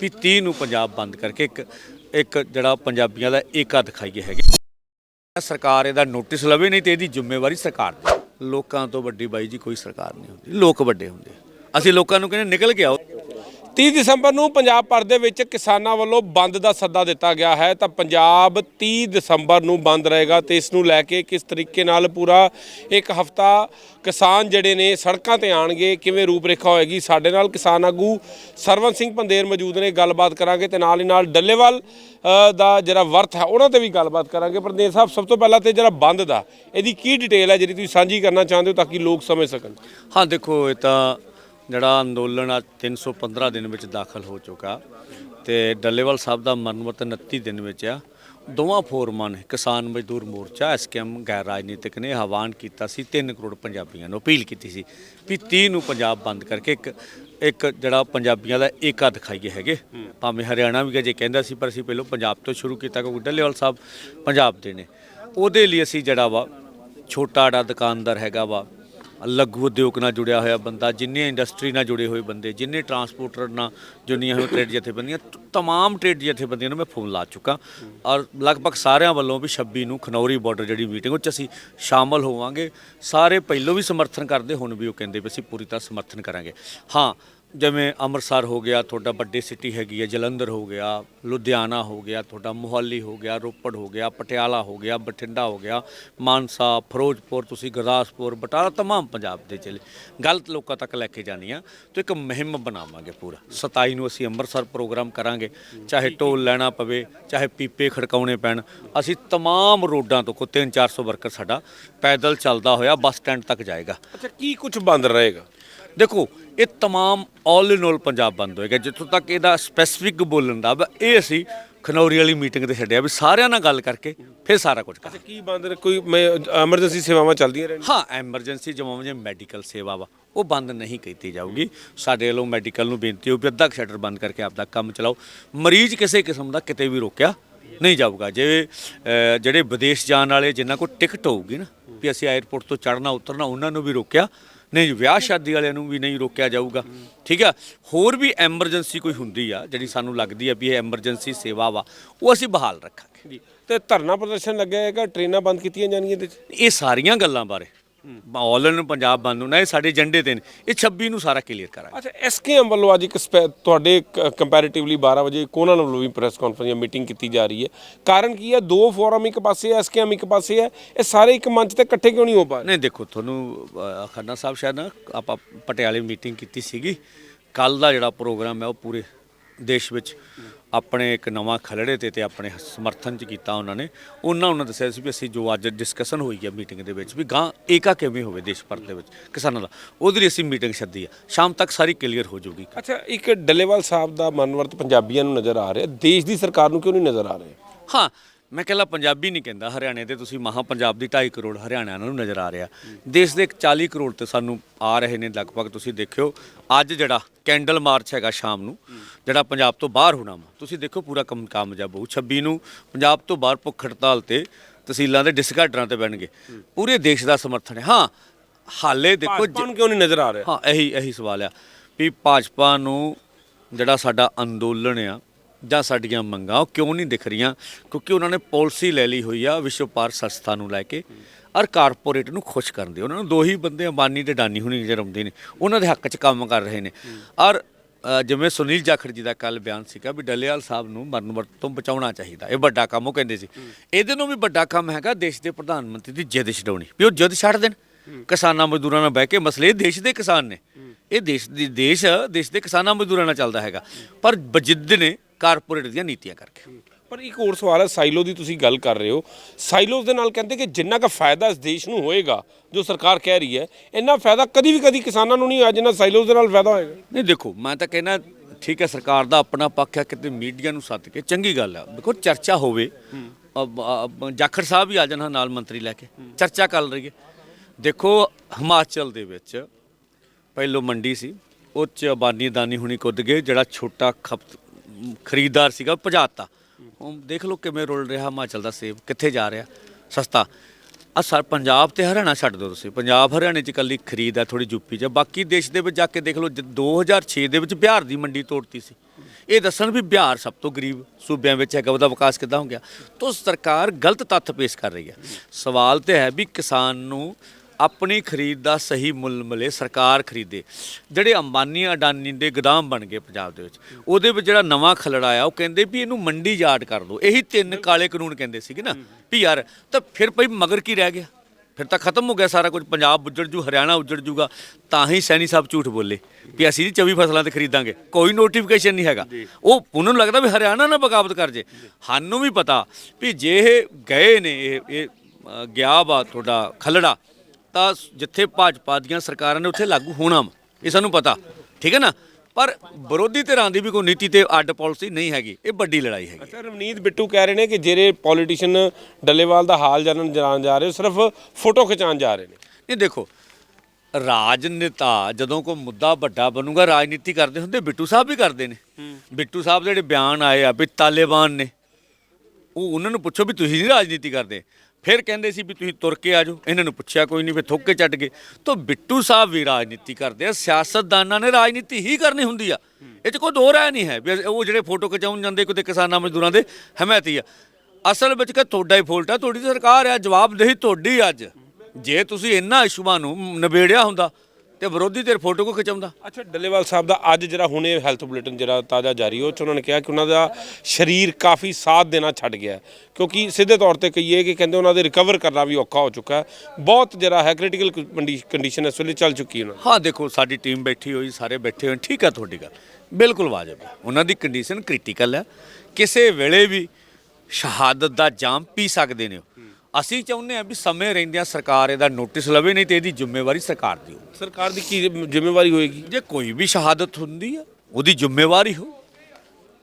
ਵੀ 30 ਨੂੰ ਪੰਜਾਬ ਬੰਦ ਕਰਕੇ ਇੱਕ ਇੱਕ ਜਿਹੜਾ ਪੰਜਾਬੀਆਂ ਦਾ ਏਕਾ ਦਿਖਾਈਏ ਹੈਗੇ। ਸਰਕਾਰ ਇਹਦਾ ਨੋਟਿਸ ਲਵੇ ਨਹੀਂ ਤੇ ਇਹਦੀ ਜ਼ਿੰਮੇਵਾਰੀ ਸਰਕਾਰ ਦੀ। ਲੋਕਾਂ ਤੋਂ ਵੱਡੀ ਬਾਈ ਜੀ ਕੋਈ ਸਰਕਾਰ ਨਹੀਂ ਹੁੰਦੀ। ਲੋਕ ਵੱਡੇ ਹੁੰਦੇ। ਅਸੀਂ ਲੋਕਾਂ ਨੂੰ ਕਹਿੰਦੇ ਨਿਕਲ ਕੇ ਆਓ। 30 ਦਸੰਬਰ ਨੂੰ ਪੰਜਾਬ ਭਰ ਦੇ ਵਿੱਚ ਕਿਸਾਨਾਂ ਵੱਲੋਂ ਬੰਦ ਦਾ ਸੱਦਾ ਦਿੱਤਾ ਗਿਆ ਹੈ। ਤਾਂ ਪੰਜਾਬ 30 ਦਸੰਬਰ ਨੂੰ ਬੰਦ ਰਹੇਗਾ ਤੇ ਇਸ ਨੂੰ ਲੈ ਕੇ ਕਿਸ ਤਰੀਕੇ ਨਾਲ ਪੂਰਾ ਇੱਕ ਹਫਤਾ ਕਿਸਾਨ ਜਿਹੜੇ ਨੇ ਸੜਕਾਂ ਤੇ ਆਣਗੇ ਕਿਵੇਂ ਰੂਪਰੇਖਾ ਹੋਏਗੀ, ਸਾਡੇ ਨਾਲ ਕਿਸਾਨ ਆਗੂ ਸਰਵਨ ਸਿੰਘ ਪੰਦੇਰ ਮੌਜੂਦ ਨੇ, ਗੱਲਬਾਤ ਕਰਾਂਗੇ ਤੇ ਨਾਲ ਹੀ ਨਾਲ ਡੱਲੇਵਾਲ ਦਾ ਜਿਹੜਾ ਵਰਥ ਹੈ, ਉਹਨਾਂ ਤੇ ਵੀ ਗੱਲਬਾਤ ਕਰਾਂਗੇ। ਪੰਦੇਰ ਸਾਹਿਬ, ਸਭ ਤੋਂ ਪਹਿਲਾਂ ਤੇ ਜਿਹੜਾ ਬੰਦ ਦਾ, ਇਹਦੀ ਕੀ ਡਿਟੇਲ ਹੈ ਜਿਹੜੀ ਤੁਸੀਂ ਸਾਂਝੀ ਕਰਨਾ ਚਾਹੁੰਦੇ ਹੋ ਤਾਂ ਕਿ ਲੋਕ ਸਮਝ ਸਕਣ? ਹਾਂ, ਦੇਖੋ, ਇਹ ਤਾਂ ਜਿਹੜਾ ਅੰਦੋਲਨ ਆ 315 ਦਿਨ ਵਿੱਚ ਦਾਖਲ ਹੋ ਚੁੱਕਾ ਤੇ ਡੱਲੇਵਾਲ ਸਾਹਿਬ ਦਾ ਮਨਮਤ 29 ਦਿਨ ਵਿੱਚ ਆ। ਦੋਵਾਂ ਫੋਰਮਾਂ ਨੇ ਕਿਸਾਨ ਮਜ਼ਦੂਰ ਮੋਰਚਾ ਐਸਕੇਐਮ ਗੈਰ ਰਾਜਨੀਤਿਕ ਨੇ ਆਹਵਾਨ ਕੀਤਾ ਸੀ 3 ਕਰੋੜ ਪੰਜਾਬੀਆਂ ਨੂੰ ਅਪੀਲ ਕੀਤੀ ਸੀ ਵੀ 30 ਨੂੰ ਪੰਜਾਬ ਬੰਦ ਕਰਕੇ ਇੱਕ ਇੱਕ ਜਿਹੜਾ ਪੰਜਾਬੀਆਂ ਦਾ ਏਕਾ ਦਿਖਾਈਏ ਹੈਗੇ। ਭਾਵੇਂ ਹਰਿਆਣਾ ਵੀ ਜੇ ਕਹਿੰਦਾ ਸੀ, ਪਰ ਅਸੀਂ ਪਹਿਲਾਂ ਪੰਜਾਬ ਤੋਂ ਸ਼ੁਰੂ ਕੀਤਾ ਕਿਉਂਕਿ ਡੱਲੇਵਾਲ ਸਾਹਿਬ ਪੰਜਾਬ ਦੇ ਨੇ। ਉਹਦੇ ਲਈ ਅਸੀਂ ਜਿਹੜਾ ਵਾ ਛੋਟਾ ੜਾ ਦੁਕਾਨਦਾਰ ਹੈਗਾ ਵਾ ਲਘੂ ਉਦਯੋਗ ਨਾਲ ਜੁੜਿਆ ਹੋਇਆ ਬੰਦਾ, ਜਿੰਨੇ ਇੰਡਸਟਰੀ ਨਾਲ ਜੁੜੇ ਹੋਏ ਬੰਦੇ, ਜਿੰਨੇ ਟਰਾਂਸਪੋਰਟਰ ਨਾਲ ਜੁੜੀਆਂ ਹੋਈਆਂ ਟ੍ਰੇਡ ਜਥੇਬੰਦੀਆਂ ਤ- ਤਮਾਮ ਟ੍ਰੇਡ ਜਥੇਬੰਦੀਆਂ ਨੂੰ ਮੈਂ ਫੋਨ ਲਾ ਚੁੱਕਾ। ਔਰ ਲਗਭਗ ਸਾਰਿਆਂ ਵੱਲੋਂ ਵੀ 26 ਨੂੰ ਖਨੌਰੀ ਬਾਰਡਰ ਜਿਹੜੀ ਮੀਟਿੰਗ ਉਹ 'ਚ ਅਸੀਂ ਸ਼ਾਮਲ ਹੋਵਾਂਗੇ। ਸਾਰੇ ਪਹਿਲੋਂ ਵੀ ਸਮਰਥਨ ਕਰਦੇ, ਹੁਣ ਵੀ ਉਹ ਕਹਿੰਦੇ ਵੀ ਅਸੀਂ ਪੂਰੀ ਤਰ੍ਹਾਂ ਸਮਰਥਨ ਕਰਾਂਗੇ। ਹਾਂ ਜਿਵੇਂ ਅੰਮ੍ਰਿਤਸਰ ਹੋ ਗਿਆ ਤੁਹਾਡਾ ਵੱਡੀ ਸਿਟੀ ਹੈਗੀ ਹੈ ਜਲੰਧਰ ਹੋ ਗਿਆ ਲੁਧਿਆਣਾ ਹੋ ਗਿਆ ਤੁਹਾਡਾ ਮੁਹਾਲੀ ਹੋ ਗਿਆ ਰੋਪੜ ਹੋ ਗਿਆ ਪਟਿਆਲਾ ਹੋ ਗਿਆ ਬਠਿੰਡਾ ਹੋ ਗਿਆ ਮਾਨਸਾ ਫਿਰੋਜ਼ਪੁਰ ਤੁਸੀਂ ਗੁਰਦਾਸਪੁਰ ਬਟਾਲਾ ਤਮਾਮ ਪੰਜਾਬ ਦੇ ਜ਼ਿਲ੍ਹੇ। ਗਲਤ ਲੋਕਾਂ ਤੱਕ ਲੈ ਕੇ ਜਾਣੀ ਆ ਤੇ ਇੱਕ ਮੁਹਿੰਮ ਬਣਾਵਾਂਗੇ ਪੂਰਾ। 27 ਨੂੰ ਅਸੀਂ ਅੰਮ੍ਰਿਤਸਰ ਪ੍ਰੋਗਰਾਮ ਕਰਾਂਗੇ ਚਾਹੇ ਟੋਲ ਲੈਣਾ ਪਵੇ ਚਾਹੇ ਪੀਪੇ ਖੜਕਾਉਣੇ ਪੈਣ ਅਸੀਂ ਤਮਾਮ ਰੋਡਾਂ ਤੋਂ ਕੋ 3-400 ਵਰਕਰ ਸਾਡਾ ਪੈਦਲ ਚੱਲਦਾ ਹੋਇਆ ਬੱਸ ਸਟੈਂਡ ਤੱਕ ਜਾਏਗਾ। ਅੱਛਾ ਕੀ ਕੁਝ ਬੰਦ ਰਹੇਗਾ? ਦੇਖੋ ਇਹ ਤਮਾਮ ਆਲ ਇਨ ਆਲ ਪੰਜਾਬ ਬੰਦ ਹੋਏਗਾ। ਜਿੱਥੋਂ ਤੱਕ ਇਹਦਾ ਸਪੈਸੀਫਿਕ ਬੋਲਣ ਦਾ ਵਾ, ਇਹ ਅਸੀਂ ਖਨੌਰੀ ਵਾਲੀ ਮੀਟਿੰਗ ਤੇ ਛੱਡਿਆ ਵੀ ਸਾਰਿਆਂ ਨਾਲ ਗੱਲ ਕਰਕੇ ਫਿਰ ਸਾਰਾ ਕੁਝ ਕਰ ਕੀ ਬੰਦ ਕੋਈ ਮੈਂ ਐਮਰਜੈਂਸੀ ਸੇਵਾਵਾਂ ਚੱਲਦੀਆਂ ਰਹਿਣ ਹਾਂ ਐਮਰਜੈਂਸੀ ਜਿਵੇਂ ਜਿਵੇਂ ਮੈਡੀਕਲ ਸੇਵਾ ਵਾ ਉਹ ਬੰਦ ਨਹੀਂ ਕੀਤੀ ਜਾਊਗੀ। ਸਾਡੇ ਵੱਲੋਂ ਮੈਡੀਕਲ ਨੂੰ ਬੇਨਤੀ ਹੋ ਵੀ ਅੱਧਾ ਕੁ ਸ਼ਟਰ ਬੰਦ ਕਰਕੇ ਆਪਦਾ ਕੰਮ ਚਲਾਓ। ਮਰੀਜ਼ ਕਿਸੇ ਕਿਸਮ ਦਾ ਕਿਤੇ ਵੀ ਰੋਕਿਆ ਨਹੀਂ ਜਾਊਗਾ। ਜੇ ਜਿਹੜੇ ਵਿਦੇਸ਼ ਜਾਣ ਵਾਲੇ ਜਿਨ੍ਹਾਂ ਕੋਲ ਟਿਕਟ ਹੋਊਗੀ ਨਾ ਵੀ ਅਸੀਂ 에어ਪੋਰਟ ਤੋਂ ਚੜਨਾ ਉਤਰਨਾ ਉਹਨਾਂ ਨੂੰ ਵੀ ਰੋਕਿਆ ਨਹੀਂ ਵਿਆਹ ਸ਼ਾਦੀ ਵਾਲਿਆਂ ਨੂੰ ਵੀ ਨਹੀਂ ਰੋਕਿਆ ਜਾਊਗਾ। ਠੀਕ ਆ? ਹੋਰ ਵੀ ਐਮਰਜੈਂਸੀ ਕੋਈ ਹੁੰਦੀ ਆ ਜਿਹੜੀ ਸਾਨੂੰ ਲੱਗਦੀ ਆ ਵੀ ਇਹ ਐਮਰਜੈਂਸੀ ਸੇਵਾ ਵਾ ਉਹ ਅਸੀਂ ਬਹਾਲ ਰੱਖਾਂਗੇ। ਜੀ। ਤੇ ਧਰਨਾ ਪ੍ਰਦਰਸ਼ਨ ਲੱਗਿਆ ਹੈਗਾ ਟ੍ਰੇਨਾਂ ਬੰਦ ਕੀਤੀਆਂ ਜਾਣਗੀਆਂ ਇਹਦੇ 'ਚ? ਇਹ ਸਾਰੀਆਂ ਗੱਲਾਂ ਬਾਰੇ। ਆਲ ਇਨ ਪੰਜਾਬ ਬੰਦ ਹੋਣਾ ਇਹ ਸਾਡੇ ਏਜੰਡੇ ਤੇ ਨੇ। ਇਹ 26 ਨੂੰ ਸਾਰਾ ਕਲੀਅਰ ਕਰਾਂਗੇ। ਅੱਛਾ ਐਸਕੇਐਮ ਵੱਲੋਂ ਅੱਜ ਇੱਕ ਤੁਹਾਡੇ ਕੰਪੈਰੀਟਿਵਲੀ 12 ਵਜੇ ਕੋਨਾਂ ਵੱਲੋਂ ਵੀ ਪ੍ਰੈਸ ਕਾਨਫਰੰਸ ਜਾਂ ਮੀਟਿੰਗ ਕੀਤੀ ਜਾ ਰਹੀ ਹੈ। ਕਾਰਨ ਕੀ ਹੈ? ਦੋ ਫੋਰਮ ਇੱਕ ਪਾਸੇ ਹੈ ਐਸਕੇਐਮ ਇੱਕ ਪਾਸੇ ਹੈ। ਇਹ ਸਾਰੇ ਇੱਕ ਮੰਚ ਤੇ ਇਕੱਠੇ ਕਿਉਂ ਨਹੀਂ ਹੋ ਪਾ ਰਹੇ? ਨਹੀਂ ਦੇਖੋ ਤੁਹਾਨੂੰ ਖੰਨਾ ਸਾਹਿਬ ਸ਼ਾਇਦ ਨਾ ਆਪਾਂ ਪਟਿਆਲੇ ਮੀਟਿੰਗ ਕੀਤੀ ਸੀਗੀ। ਕੱਲ ਦਾ ਜਿਹੜਾ ਪ੍ਰੋਗਰਾਮ ਹੈ ਉਹ ਪੂਰੇ ਦੇਸ਼ ਵਿੱਚ ਆਪਣੇ ਇੱਕ ਨਵਾਂ ਖਲੜੇ ਤੇ ਤੇ ਆਪਣੇ ਸਮਰਥਨ ਚ ਕੀਤਾ ਉਹਨਾਂ ਨੇ। ਉਹਨਾਂ ਉਹਨਾਂ ਦੱਸਿਆ ਸੀ ਵੀ ਅਸੀਂ ਜੋ ਅੱਜ ਡਿਸਕਸ਼ਨ ਹੋਈ ਹੈ ਮੀਟਿੰਗ ਦੇ ਵਿੱਚ ਵੀ ਗਾਂ ਏਕਾ ਕਿਵੇਂ ਹੋਵੇ ਦੇਸ਼ ਭਰ ਦੇ ਵਿੱਚ ਕਿਸਾਨਾਂ ਦਾ। ਉਹਦੇ ਲਈ ਅਸੀਂ ਮੀਟਿੰਗ ਸੱਦੀ ਆ। ਸ਼ਾਮ ਤੱਕ ਸਾਰੀ ਕਲੀਅਰ ਹੋ ਜਾਊਗੀ। ਅੱਛਾ ਇੱਕ ਡੱਲੇਵਾਲ ਸਾਹਿਬ ਦਾ ਮਨਵਰਤ ਪੰਜਾਬੀਆਂ ਨੂੰ ਨਜ਼ਰ ਆ ਰਿਹਾ। ਦੇਸ਼ ਦੀ ਸਰਕਾਰ ਨੂੰ ਕਿਉਂ ਨਹੀਂ ਨਜ਼ਰ ਆ ਰਿਹਾ? ਹਾਂ ਮੈਂ ਕਹਿੰਦਾ ਪੰਜਾਬੀ ਨਹੀਂ ਕਹਿੰਦਾ ਹਰਿਆਣੇ ਦੇ ਤੁਸੀਂ ਮਹਾ ਪੰਜਾਬ ਦੀ 2.5 ਕਰੋੜ ਹਰਿਆਣਾ ਨੂੰ ਨਜ਼ਰ ਆ ਰਿਹਾ। ਦੇਸ਼ ਦੇ ਇੱਕ 40 ਕਰੋੜ ਤੇ ਸਾਨੂੰ ਆ ਰਹੇ ਨੇ ਲਗਭਗ ਤੁਸੀਂ ਦੇਖਿਓ ਅੱਜ ਜਿਹੜਾ ਕੈਂਡਲ ਮਾਰਚ ਹੈਗਾ ਸ਼ਾਮ ਨੂੰ ਜਿਹੜਾ ਪੰਜਾਬ ਤੋਂ ਬਾਹਰ ਹੋਣਾ ਵਾ ਤੁਸੀਂ ਦੇਖੋ ਪੂਰਾ ਕੰਮ ਕਾਮਯਾਬ ਹੋਊ। 26 ਨੂੰ ਪੰਜਾਬ ਤੋਂ ਬਾਹਰ ਭੁੱਖ ਹੜਤਾਲ ਤੇ ਤਹਿਸੀਲਾਂ ਦੇ ਡਿਸਕਾਡਰਾਂ ਤੇ ਬਹਿਣਗੇ। ਪੂਰੇ ਦੇਸ਼ ਦਾ ਸਮਰਥਨ ਹੈ। ਹਾਂ ਹਾਲੇ ਦੇਖੋ ਭਾਜਪਾ ਨੂੰ ਕਿਉਂ ਨਹੀਂ ਨਜ਼ਰ ਆ ਰਿਹਾ? ਹਾਂ ਇਹੀ ਇਹੀ ਸਵਾਲ ਆ ਵੀ ਭਾਜਪਾ ਨੂੰ ਜਿਹੜਾ ਸਾਡਾ ਅੰਦੋਲਨ ਆ ਜਾਂ ਸਾਡੀਆਂ ਮੰਗਾਂ, ਉਹ ਕਿਉਂ ਨਹੀਂ ਦਿਖ ਰਹੀਆਂ? ਕਿਉਂਕਿ ਉਹਨਾਂ ਨੇ ਪਾਲਿਸੀ ਲੈ ਲਈ ਹੋਈ ਆ, ਵਿਸ਼ਵ ਪਾਰ ਸੰਸਥਾ ਨੂੰ ਲੈ ਕੇ। ਔਰ ਕਾਰਪੋਰੇਟ ਨੂੰ ਖੁਸ਼ ਕਰਨ ਦੀ ਉਹਨਾਂ ਨੂੰ ਦੋ ਹੀ ਬੰਦੇ, ਅੰਬਾਨੀ ਤੇ ਡਾਨੀ ਹੁਣੀ ਨਜ਼ਰ ਆਉਂਦੇ ਨੇ। ਉਹਨਾਂ ਦੇ ਹੱਕ 'ਚ ਕੰਮ ਕਰ ਰਹੇ ਨੇ। ਔਰ ਜਿਵੇਂ ਸੁਨੀਲ ਜਾਖੜ ਜੀ ਦਾ ਕੱਲ ਬਿਆਨ ਸੀਗਾ ਵੀ ਡੱਲੇਵਾਲ ਸਾਹਿਬ ਨੂੰ ਮਰਨ ਵਰਤ ਤੋਂ ਬਚਾਉਣਾ ਚਾਹੀਦਾ। ਇਹ ਵੱਡਾ ਕੰਮ ਉਹ ਕਹਿੰਦੇ ਸੀ। ਇਹਦੇ ਨੂੰ ਵੀ ਵੱਡਾ ਕੰਮ ਹੈਗਾ ਦੇਸ਼ ਦੇ ਪ੍ਰਧਾਨ ਮੰਤਰੀ ਦੀ ਜਿੱਦ ਛਡਾਉਣੀ। ਵੀ ਉਹ ਜਿੱਦ ਛੱਡ ਦੇਣ। ਕਿਸਾਨਾਂ ਮਜ਼ਦੂਰਾਂ ਨਾਲ ਬਹਿ ਕੇ ਮਸਲੇ, ਇਹ ਦੇਸ਼ ਦੇ ਕਿਸਾਨ ਨੇ। ਇਹ ਦੇਸ਼ ਦੀ, ਦੇਸ਼ ਦੇਸ਼ ਦੇ ਕਿਸਾਨਾਂ ਮਜ਼ਦੂਰਾਂ ਨਾਲ ਚੱਲਦਾ ਹੈਗਾ। ਪਰ ਬਜਿੱਦ ਨੇ ਕਾਰਪੋਰੇਟ ਦੀਆਂ ਨੀਤੀਆਂ ਕਰਕੇ। ਪਰ ਇੱਕ ਹੋਰ ਸਵਾਲ ਹੈ ਸਾਈਲੋ ਦੀ ਤੁਸੀਂ ਗੱਲ ਕਰ ਰਹੇ ਹੋ। ਸਾਈਲੋਜ਼ ਦੇ ਨਾਲ ਕਹਿੰਦੇ ਕਿ ਜਿੰਨਾ ਕੁ ਫਾਇਦਾ ਇਸ ਦੇਸ਼ ਨੂੰ ਹੋਏਗਾ ਜੋ ਸਰਕਾਰ ਕਹਿ ਰਹੀ ਹੈ ਇੰਨਾ ਫਾਇਦਾ ਕਦੀ ਵੀ ਕਦੀ ਕਿਸਾਨਾਂ ਨੂੰ ਨਹੀਂ ਆ ਜਿੰਨਾ ਸਾਈਲੋਜ਼ ਦੇ ਨਾਲ ਫਾਇਦਾ ਹੋਏਗਾ। ਨਹੀਂ ਦੇਖੋ ਮੈਂ ਤਾਂ ਕਹਿੰਦਾ ਠੀਕ ਹੈ ਸਰਕਾਰ ਦਾ ਆਪਣਾ ਪੱਖ ਹੈ ਕਿਤੇ ਮੀਡੀਆ ਨੂੰ ਸੱਦ ਕੇ ਚੰਗੀ ਗੱਲ ਆ ਦੇਖੋ ਚਰਚਾ ਹੋਵੇ ਜਾਖੜ ਸਾਹਿਬ ਵੀ ਆ ਜਾਣ ਨਾਲ ਮੰਤਰੀ ਲੈ ਕੇ। ਚਰਚਾ ਕਰ ਰਹੀ ਹੈ। ਦੇਖੋ ਹਿਮਾਚਲ ਦੇ ਵਿੱਚ ਪਹਿਲੋਂ ਮੰਡੀ ਸੀ ਉਹ ਚ ਅਬਾਨੀ ਦਾਨੀ ਹੁਣੀ ਕੁੱਦ ਗਏ ਜਿਹੜਾ ਛੋਟਾ ਖਪਤ ਖਰੀਦਦਾਰ ਸੀਗਾ, ਉਹ ਭਜਾਤਾ। ਹੁਣ ਦੇਖ ਲਓ ਕਿਵੇਂ ਰੁਲ ਰਿਹਾ ਹਿਮਾਚਲ ਦਾ ਸੇਬ, ਕਿੱਥੇ ਜਾ ਰਿਹਾ, ਸਸਤਾ। ਆ ਸਰ ਪੰਜਾਬ ਤੇ ਹਰਿਆਣਾ ਛੱਡ ਦਿਓ ਤੁਸੀਂ। ਪੰਜਾਬ ਹਰਿਆਣੇ ਚ ਇਕੱਲੀ ਖਰੀਦ ਹੈ ਥੋੜੀ ਯੂਪੀ ਚ। ਬਾਕੀ ਦੇਸ਼ ਦੇ ਵਿੱਚ ਜਾ ਕੇ ਦੇਖ ਲਓ, ਜ- 2006 ਦੇ ਵਿੱਚ ਬਿਹਾਰ ਦੀ ਮੰਡੀ ਤੋੜਤੀ ਸੀ। ਇਹ ਦੱਸਣ ਵੀ ਬਿਹਾਰ ਸਭ ਤੋਂ ਗਰੀਬ ਸੂਬਿਆਂ ਵਿੱਚ ਹੈਗਾ, ਉਹਦਾ ਵਿਕਾਸ ਕਿੱਦਾਂ ਹੋ ਗਿਆ? ਤੋਂ ਸਰਕਾਰ ਗਲਤ ਤੱਥ ਪੇਸ਼ ਕਰ ਰਹੀ ਹੈ। ਸਵਾਲ ਤੇ ਹੈ ਵੀ ਕਿਸਾਨ ਨੂੰ ਆਪਣੀ ਖਰੀਦ ਦਾ ਸਹੀ ਮੁੱਲ ਮਿਲੇ ਸਰਕਾਰ ਖਰੀਦੇ। ਜਿਹੜੇ ਅੰਬਾਨੀ ਅਡਾਨੀ ਦੇ ਗਦਾਮ ਬਣ ਗਏ ਪੰਜਾਬ ਦੇ ਵਿੱਚ ਉਹਦੇ ਵਿੱਚ ਜਿਹੜਾ ਨਵਾਂ ਖਲੜਾ ਆਇਆ ਉਹ ਕਹਿੰਦੇ ਵੀ ਇਹਨੂੰ ਮੰਡੀ ਯਾਰਡ ਕਰ ਦਿਓ ਇਹੀ ਤਿੰਨ ਕਾਲੇ ਕਾਨੂੰਨ ਕਹਿੰਦੇ ਸੀਗੇ ਨਾ ਵੀ ਯਾਰ ਤਾਂ ਫਿਰ ਭਈ ਮਗਰ ਕੀ ਰਹਿ ਗਿਆ? ਫਿਰ ਤਾਂ ਖਤਮ ਹੋ ਗਿਆ ਸਾਰਾ ਕੁਝ ਪੰਜਾਬ ਉੱਜੜ ਜੂ ਹਰਿਆਣਾ ਉੱਜੜ ਜੂਗਾ ਤਾਂ ਹੀ ਸੈਣੀ ਸਾਹਿਬ ਝੂਠ ਬੋਲੇ ਵੀ ਅਸੀਂ ਜੀ 24 ਫਸਲਾਂ ਤੇ ਖਰੀਦਾਂਗੇ। ਕੋਈ ਨੋਟੀਫਿਕੇਸ਼ਨ ਨਹੀਂ ਹੈਗਾ। ਉਹ ਉਹਨਾਂ ਨੂੰ ਲੱਗਦਾ ਵੀ ਹਰਿਆਣਾ ਨਾਲ ਬਗਾਵਤ ਕਰ ਜੇ। ਸਾਨੂੰ ਵੀ ਪਤਾ ਵੀ ਜੇ ਇਹ ਗਏ ਨੇ ਇਹ ਗਿਆ ਵਾ ਤੁਹਾਡਾ ਖਲੜਾ ਤਾਂ ਜਿੱਥੇ ਭਾਜਪਾ ਦੀਆਂ ਸਰਕਾਰਾਂ ਨੇ ਉੱਥੇ ਲਾਗੂ ਹੋਣਾ ਵਾ। ਇਹ ਸਾਨੂੰ ਪਤਾ ਠੀਕ ਹੈ ਨਾ? ਪਰ ਵਿਰੋਧੀ ਧਿਰਾਂ ਦੀ ਵੀ ਕੋਈ ਨੀਤੀ ਤੇ ਅੱਡ ਪਾਲਿਸੀ ਨਹੀਂ ਹੈਗੀ ਇਹ ਵੱਡੀ ਲੜਾਈ ਹੈਗੀ। ਅੱਛਾ ਰਵਨੀਤ ਬਿੱਟੂ ਕਹਿ ਰਹੇ ਨੇ ਕਿ ਜਿਹੜੇ ਪੋਲੀਟੀਸ਼ੀਅਨ ਡੱਲੇਵਾਲ ਦਾ ਹਾਲ ਜਾਣਨ ਜਾਣ ਜਾ ਰਹੇ ਹੋ ਸਿਰਫ ਫੋਟੋ ਖਿਚਾਉਣ ਜਾ ਰਹੇ ਨੇ। ਇਹ ਦੇਖੋ ਰਾਜਨੇਤਾ ਜਦੋਂ ਕੋਈ ਮੁੱਦਾ ਵੱਡਾ ਬਣੂਗਾ ਰਾਜਨੀਤੀ ਕਰਦੇ ਹੁੰਦੇ ਬਿੱਟੂ ਸਾਹਿਬ ਵੀ ਕਰਦੇ ਨੇ। ਬਿੱਟੂ ਸਾਹਿਬ ਦੇ ਜਿਹੜੇ ਬਿਆਨ ਆਏ ਆ ਵੀ ਤਾਲਿਬਾਨ ਨੇ ਉਹ ਉਹਨਾਂ ਨੂੰ ਪੁੱਛੋ ਵੀ ਤੁਸੀਂ ਨਹੀਂ ਰਾਜਨੀਤੀ ਕਰਦੇ। ਫਿਰ ਕਹਿੰਦੇ ਸੀ ਵੀ ਤੁਸੀਂ ਤੁਰ ਕੇ ਆ ਜਾਓ। ਇਹਨਾਂ ਨੂੰ ਪੁੱਛਿਆ ਕੋਈ ਨਹੀਂ ਵੀ ਥੁੱਕ ਕੇ ਚੱਟ ਗਏ। ਤਾਂ ਬਿੱਟੂ ਸਾਹਿਬ ਵੀ ਰਾਜਨੀਤੀ ਕਰਦੇ ਆ, ਸਿਆਸਤਦਾਨਾਂ ਨੇ ਰਾਜਨੀਤੀ ਹੀ ਕਰਨੀ ਹੁੰਦੀ ਆ। ਇਹ 'ਚ ਕੋਈ ਦੋ ਰਾਏ ਨਹੀਂ ਹੈ ਵੀ ਉਹ ਜਿਹੜੇ ਫੋਟੋ ਖਿਚਾਉਣ ਜਾਂਦੇ ਕਿਤੇ ਕਿਸਾਨਾਂ ਮਜ਼ਦੂਰਾਂ ਦੇ ਹਮਾਇਤੀ ਆ। ਅਸਲ ਵਿੱਚ ਕਿ ਤੁਹਾਡਾ ਹੀ ਫੋਲਟ ਆ, ਤੁਹਾਡੀ ਤਾਂ ਸਰਕਾਰ ਆ, ਜਵਾਬਦੇਹੀ ਤੁਹਾਡੀ ਅੱਜ। ਜੇ ਤੁਸੀਂ ਇਹਨਾਂ ਇਸ਼ੂਆਂ ਨੂੰ ਨਿਬੇੜਿਆ ਹੁੰਦਾ ਤੇ ਵਿਰੋਧੀ ਧਿਰ ਫੋਟੋ ਕੋ ਖਿਚਾਉਂਦਾ। ਅੱਛਾ ਡੱਲੇਵਾਲ ਸਾਹਿਬ ਦਾ ਅੱਜ ਜਿਹੜਾ ਹੁਣੇ ਹੈਲਥ ਬੁਲੇਟਿਨ ਜਿਹੜਾ ਤਾਜ਼ਾ ਜਾਰੀ ਉਹ ਚ ਉਹਨਾਂ ਨੇ ਕਿਹਾ ਕਿ ਉਹਨਾਂ ਦਾ ਸਰੀਰ ਕਾਫੀ ਸਾਥ ਦੇਣਾ ਛੱਡ ਗਿਆ ਹੈ। ਕਿਉਂਕਿ ਸਿੱਧੇ ਤੌਰ ਤੇ ਕਹੀਏ ਕਿ ਕਹਿੰਦੇ ਉਹਨਾਂ ਦੇ ਰਿਕਵਰ ਕਰਨਾ ਵੀ ਔਖਾ ਹੋ ਚੁੱਕਾ ਹੈ। ਬਹੁਤ ਜਿਹੜਾ ਹੈ ਕ੍ਰਿਟੀਕਲ ਕੰਡੀਸ਼ਨ ਇਸ ਵੇਲੇ ਚੱਲ ਚੁੱਕੀ ਹੈ ਉਹਨਾਂ ਹਾਂ ਦੇਖੋ ਸਾਡੀ ਟੀਮ ਬੈਠੀ ਹੋਈ ਸਾਰੇ ਬੈਠੇ ਹੋਏ ਠੀਕ ਆ ਤੁਹਾਡੀ ਗੱਲ। ਬਿਲਕੁਲ ਵਾਜਬ ਹੈ। ਉਹਨਾਂ ਦੀ ਕੰਡੀਸ਼ਨ ਕ੍ਰਿਟੀਕਲ ਹੈ। ਕਿਸੇ ਵੇਲੇ ਵੀ ਸ਼ਹਾਦਤ ਦਾ ਜਾਮ ਪੀ ਸਕਦੇ ਨੇ ਉਹ। ਅਸੀਂ ਚਾਹੁੰਦੇ ਹਾਂ ਵੀ ਸਮੇਂ ਰਹਿੰਦਿਆਂ ਸਰਕਾਰ ਇਹਦਾ ਨੋਟਿਸ ਲਵੇ ਨਹੀਂ ਤੇ ਇਹਦੀ ਜ਼ਿੰਮੇਵਾਰੀ ਸਰਕਾਰ ਦੀ ਹੋ ਸਰਕਾਰ ਦੀ ਕੀ ਜ਼ਿੰਮੇਵਾਰੀ ਹੋਏਗੀ? ਜੇ ਕੋਈ ਵੀ ਸ਼ਹਾਦਤ ਹੁੰਦੀ ਆ ਉਹਦੀ ਜ਼ਿੰਮੇਵਾਰੀ ਹੋ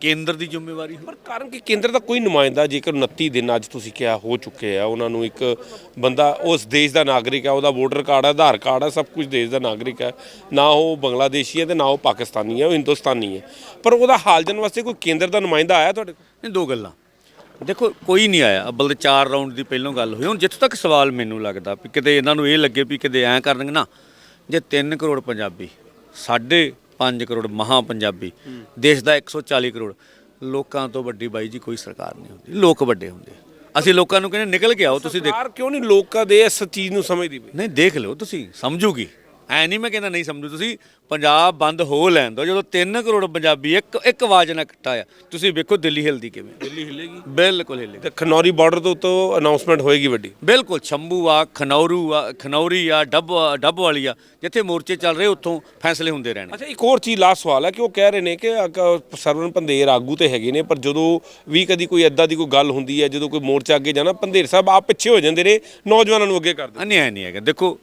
ਕੇਂਦਰ ਦੀ ਜ਼ਿੰਮੇਵਾਰੀ ਹੋ। ਪਰ ਕਾਰਨ ਕਿ? ਕੇਂਦਰ ਦਾ ਕੋਈ ਨੁਮਾਇੰਦਾ ਜੇਕਰ 29 ਦਿਨ ਅੱਜ ਤੁਸੀਂ ਕਿਹਾ ਹੋ ਚੁੱਕੇ ਆ ਉਹਨਾਂ ਨੂੰ ਇੱਕ ਬੰਦਾ ਉਸ ਦੇਸ਼ ਦਾ ਨਾਗਰਿਕ ਹੈ ਉਹਦਾ ਵੋਟਰ ਕਾਰਡ ਹੈ ਆਧਾਰ ਕਾਰਡ ਹੈ ਸਭ ਕੁਝ ਦੇਸ਼ ਦਾ ਨਾਗਰਿਕ ਹੈ ਨਾ ਉਹ ਬੰਗਲਾਦੇਸ਼ੀ ਹੈ ਤੇ ਨਾ ਉਹ ਪਾਕਿਸਤਾਨੀ ਹੈ ਉਹ ਹਿੰਦੁਸਤਾਨੀ ਹੈ ਪਰ ਉਹਦਾ ਹਾਲ ਜਾਣਨ ਵਾਸਤੇ ਕੋਈ ਕੇਂਦਰ ਦਾ ਨੁਮਾਇੰਦਾ ਆਇਆ ਤੁਹਾਡੇ ਕੋਲ? ਇਹ ਦੋ ਗੱਲਾਂ। ਦੇਖੋ ਕੋਈ ਨਹੀਂ ਆਇਆ। ਅੱਬਲ ਦੇ ਚਾਰ ਰਾਉਂਡ ਦੀ ਪਹਿਲੋਂ ਗੱਲ ਹੋਈ। ਹੁਣ ਜਿੱਥੋਂ ਤੱਕ ਸਵਾਲ ਮੈਨੂੰ ਲੱਗਦਾ ਵੀ ਕਿਤੇ ਇਹਨਾਂ ਨੂੰ ਇਹ ਲੱਗੇ ਵੀ ਕਿਤੇ ਐਂ ਕਰਨਗੇ ਨਾ ਜੇ 3 ਕਰੋੜ ਪੰਜਾਬੀ ਸਾਢੇ 5 ਕਰੋੜ ਮਹਾ ਪੰਜਾਬੀ ਦੇਸ਼ ਦਾ 140 ਕਰੋੜ ਲੋਕਾਂ ਤੋਂ ਵੱਡੀ ਬਾਈ ਜੀ ਕੋਈ ਸਰਕਾਰ ਨਹੀਂ ਹੁੰਦੀ। ਲੋਕ ਵੱਡੇ ਹੁੰਦੇ ਅਸੀਂ ਲੋਕਾਂ ਨੂੰ ਕਹਿੰਦੇ ਨਿਕਲ ਕੇ ਆਓ ਤੁਸੀਂ ਦੇਖ ਸਰਕਾਰ ਕਿਉਂ ਨਹੀਂ ਲੋਕਾਂ ਦੇ ਇਸ ਚੀਜ਼ ਨੂੰ ਸਮਝਦੀ ਪਈ? ਨਹੀਂ ਦੇਖ ਲਓ ਤੁਸੀਂ ਸਮਝੂਗੀ। ਐ ਨਹੀਂ ਮੈਂ ਕਹਿੰਦਾ ਨਹੀਂ ਸਮਝੂ ਤੁਸੀਂ ਪੰਜਾਬ ਬੰਦ ਹੋ ਲੈਣ ਦਿਓ ਜਦੋਂ 3 ਕਰੋੜ ਪੰਜਾਬੀ ਇੱਕ ਇੱਕ ਆਵਾਜ਼ ਨਾਲ ਇਕੱਠਾ ਆ ਤੁਸੀਂ ਵੇਖੋ ਦਿੱਲੀ ਹਿਲਦੀ ਕਿਵੇਂ। ਦਿੱਲੀ ਹਿੱਲੇਗੀ। ਬਿਲਕੁਲ ਹਿੱਲੇ ਤੇ ਖਨੌਰੀ ਬਾਰਡਰ ਤੋਂ ਤੋਂ ਅਨਾਉਂਸਮੈਂਟ ਹੋਏਗੀ ਵੱਡੀ। ਬਿਲਕੁਲ ਸ਼ੰਭੂ ਆ ਖਨੌਰੂ ਆ ਖਨੌਰੀ ਆ ਡੱਬ ਡੱਬ ਵਾਲੀ ਆ ਜਿੱਥੇ ਮੋਰਚੇ ਚੱਲ ਰਹੇ ਉੱਥੋਂ ਫੈਸਲੇ ਹੁੰਦੇ ਰਹਿਣੇ। ਅੱਛਾ ਇੱਕ ਹੋਰ ਚੀਜ਼ ਲਾਸਟ ਸਵਾਲ ਹੈ ਕਿ ਉਹ ਕਹਿ ਰਹੇ ਨੇ ਕਿ ਸਰਵਨ ਪੰਧੇਰ ਆਗੂ ਤੇ ਹੈਗੇ ਨੇ ਪਰ ਜਦੋਂ ਵੀ ਕਦੀ ਕੋਈ ਐਦਾਂ ਦੀ ਕੋਈ ਗੱਲ ਹੁੰਦੀ ਹੈ ਜਦੋਂ ਕੋਈ ਮੋਰਚਾ ਅੱਗੇ ਜਾਣਾ ਪੰਧੇਰ ਸਾਹਿਬ ਆਪ ਪਿੱਛੇ ਹੋ ਜਾਂਦੇ ਨੇ ਨੌਜਵਾਨਾਂ ਨੂੰ ਅੱਗੇ ਕਰ ਦਿੰਦੇ ਅਨਿਆਏ ਨਹੀਂ ਹੈਗਾ। ਦੇਖੋ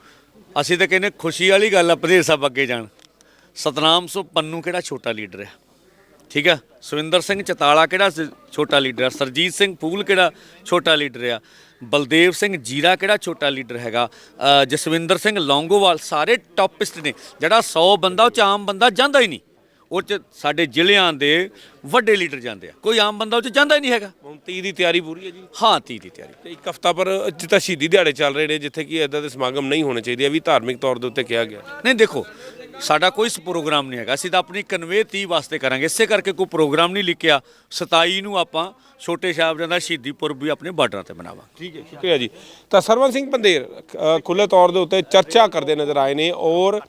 ਅਸੀਂ ਤਾਂ ਕਹਿੰਦੇ ਖੁਸ਼ੀ ਵਾਲੀ ਗੱਲ ਆ ਪ੍ਰਦੇਸ਼ ਸਾਹਿਬ ਅੱਗੇ ਜਾਣ। ਸਤਨਾਮ ਸੋ ਪੰਨੂ ਕਿਹੜਾ ਛੋਟਾ ਲੀਡਰ ਹੈ ਠੀਕ ਆ? ਸੁਰਿੰਦਰ ਸਿੰਘ ਚਤਾਲਾ ਕਿਹੜਾ ਛੋਟਾ ਲੀਡਰ ਆ? ਸਰਜੀਤ ਸਿੰਘ ਫੂਲ ਕਿਹੜਾ ਛੋਟਾ ਲੀਡਰ ਆ? ਬਲਦੇਵ ਸਿੰਘ ਜੀਰਾ ਕਿਹੜਾ ਛੋਟਾ ਲੀਡਰ ਹੈਗਾ? ਜਸਵਿੰਦਰ ਸਿੰਘ ਲੌਂਗੋਵਾਲ ਸਾਰੇ ਟੌਪਿਸਟ ਨੇ। ਜਿਹੜਾ 100 ਬੰਦਾ ਉਹ ਚ ਆਮ ਬੰਦਾ ਜਾਂਦਾ ਹੀ ਨਹੀਂ। ਉਹ ਚ ਸਾਡੇ ਜ਼ਿਲ੍ਹਿਆਂ ਦੇ ਵੱਡੇ ਲੀਡਰ ਜਾਂਦੇ ਆ। ਕੋਈ ਆਮ ਬੰਦਾ ਉਹ ਚ ਜਾਂਦਾ ਹੀ ਨਹੀਂ ਹੈਗਾ। ਹੁਣ 30 ਦੀ ਤਿਆਰੀ ਪੂਰੀ ਹੈ ਜੀ? ਹਾਂ ਤੀ ਦੀ ਤਿਆਰੀ। ਤੇ ਇੱਕ ਹਫਤਾ ਪਰ ਜਿੱਦਾਂ ਸ਼ਹੀਦੀ ਦਿਹਾੜੇ ਚੱਲ ਰਹੇ ਨੇ ਜਿੱਥੇ ਕਿ ਇਦਾਂ ਦੇ ਸਮਾਗਮ ਨਹੀਂ ਹੋਣੇ ਚਾਹੀਦੇ ਇਹ ਵੀ ਧਾਰਮਿਕ ਤੌਰ ਦੇ ਉੱਤੇ ਕਿਹਾ ਗਿਆ। ਨਹੀਂ ਦੇਖੋ ਸਾਡਾ ਕੋਈ ਪ੍ਰੋਗਰਾਮ ਨਹੀਂ ਹੈਗਾ। ਅਸੀਂ ਤਾਂ ਆਪਣੀ ਕਨਵੇ 30 ਵਾਸਤੇ ਕਰਾਂਗੇ। ਇਸੇ ਕਰਕੇ ਕੋਈ ਪ੍ਰੋਗਰਾਮ ਨਹੀਂ ਲਿਖਿਆ। 27 ਨੂੰ ਆਪਾਂ ਛੋਟੇ ਸਾਹਿਬਜ਼ਾਦਾ ਸ਼ਹੀਦੀ ਪੁਰਬ ਵੀ ਆਪਣੇ ਬਾਰਡਰਾਂ ਤੇ ਮਨਾਵਾਂਗੇ। ਠੀਕ ਹੈ ਸ਼ੁਕਰੀਆ ਜੀ। ਤਾਂ ਸਰਵਨ ਸਿੰਘ ਪੰਧੇਰ ਅ, ਖੁੱਲ੍ਹੇ ਤੌਰ ਦੇ ਉੱਤੇ ਚਰਚਾ ਕਰਦੇ ਨਜ਼ਰ ਆਏ ਨੇ ਔਰ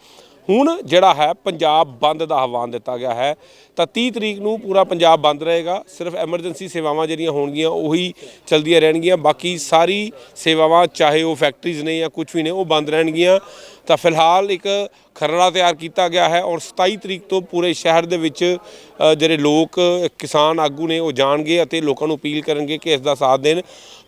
ਹੁਣ ਜਿਹੜਾ ਹੈ ਪੰਜਾਬ ਬੰਦ ਦਾ ਆਹਵਾਨ ਦਿੱਤਾ ਗਿਆ ਹੈ, ਤਾਂ 30 ਤਰੀਕ ਨੂੰ ਪੂਰਾ ਪੰਜਾਬ ਬੰਦ ਰਹੇਗਾ। ਸਿਰਫ ਐਮਰਜੈਂਸੀ ਸੇਵਾਵਾਂ ਜਿਹੜੀਆਂ ਹੋਣਗੀਆਂ, ਉਹੀ ਚਲਦੀਆਂ ਰਹਿਣਗੀਆਂ। ਬਾਕੀ ਸਾਰੀ ਸੇਵਾਵਾਂ, ਚਾਹੇ ਉਹ ਫੈਕਟਰੀਜ਼ ਨੇ ਜਾਂ ਕੁਝ ਵੀ ਨੇ, ਉਹ ਬੰਦ ਰਹਿਣਗੀਆਂ। ਤਾਂ ਫਿਲਹਾਲ ਇੱਕ ਖਰੜਾ ਤਿਆਰ ਕੀਤਾ ਗਿਆ ਹੈ ਔਰ 27 ਤਰੀਕ ਤੋਂ ਪੂਰੇ ਸ਼ਹਿਰ ਦੇ ਵਿੱਚ ਜਿਹੜੇ ਲੋਕ, ਕਿਸਾਨ ਆਗੂ ਨੇ, ਉਹ ਜਾਣਗੇ ਅਤੇ ਲੋਕਾਂ ਨੂੰ ਅਪੀਲ ਕਰਨਗੇ ਕਿ ਇਸ ਦਾ ਸਾਥ ਦੇਣ।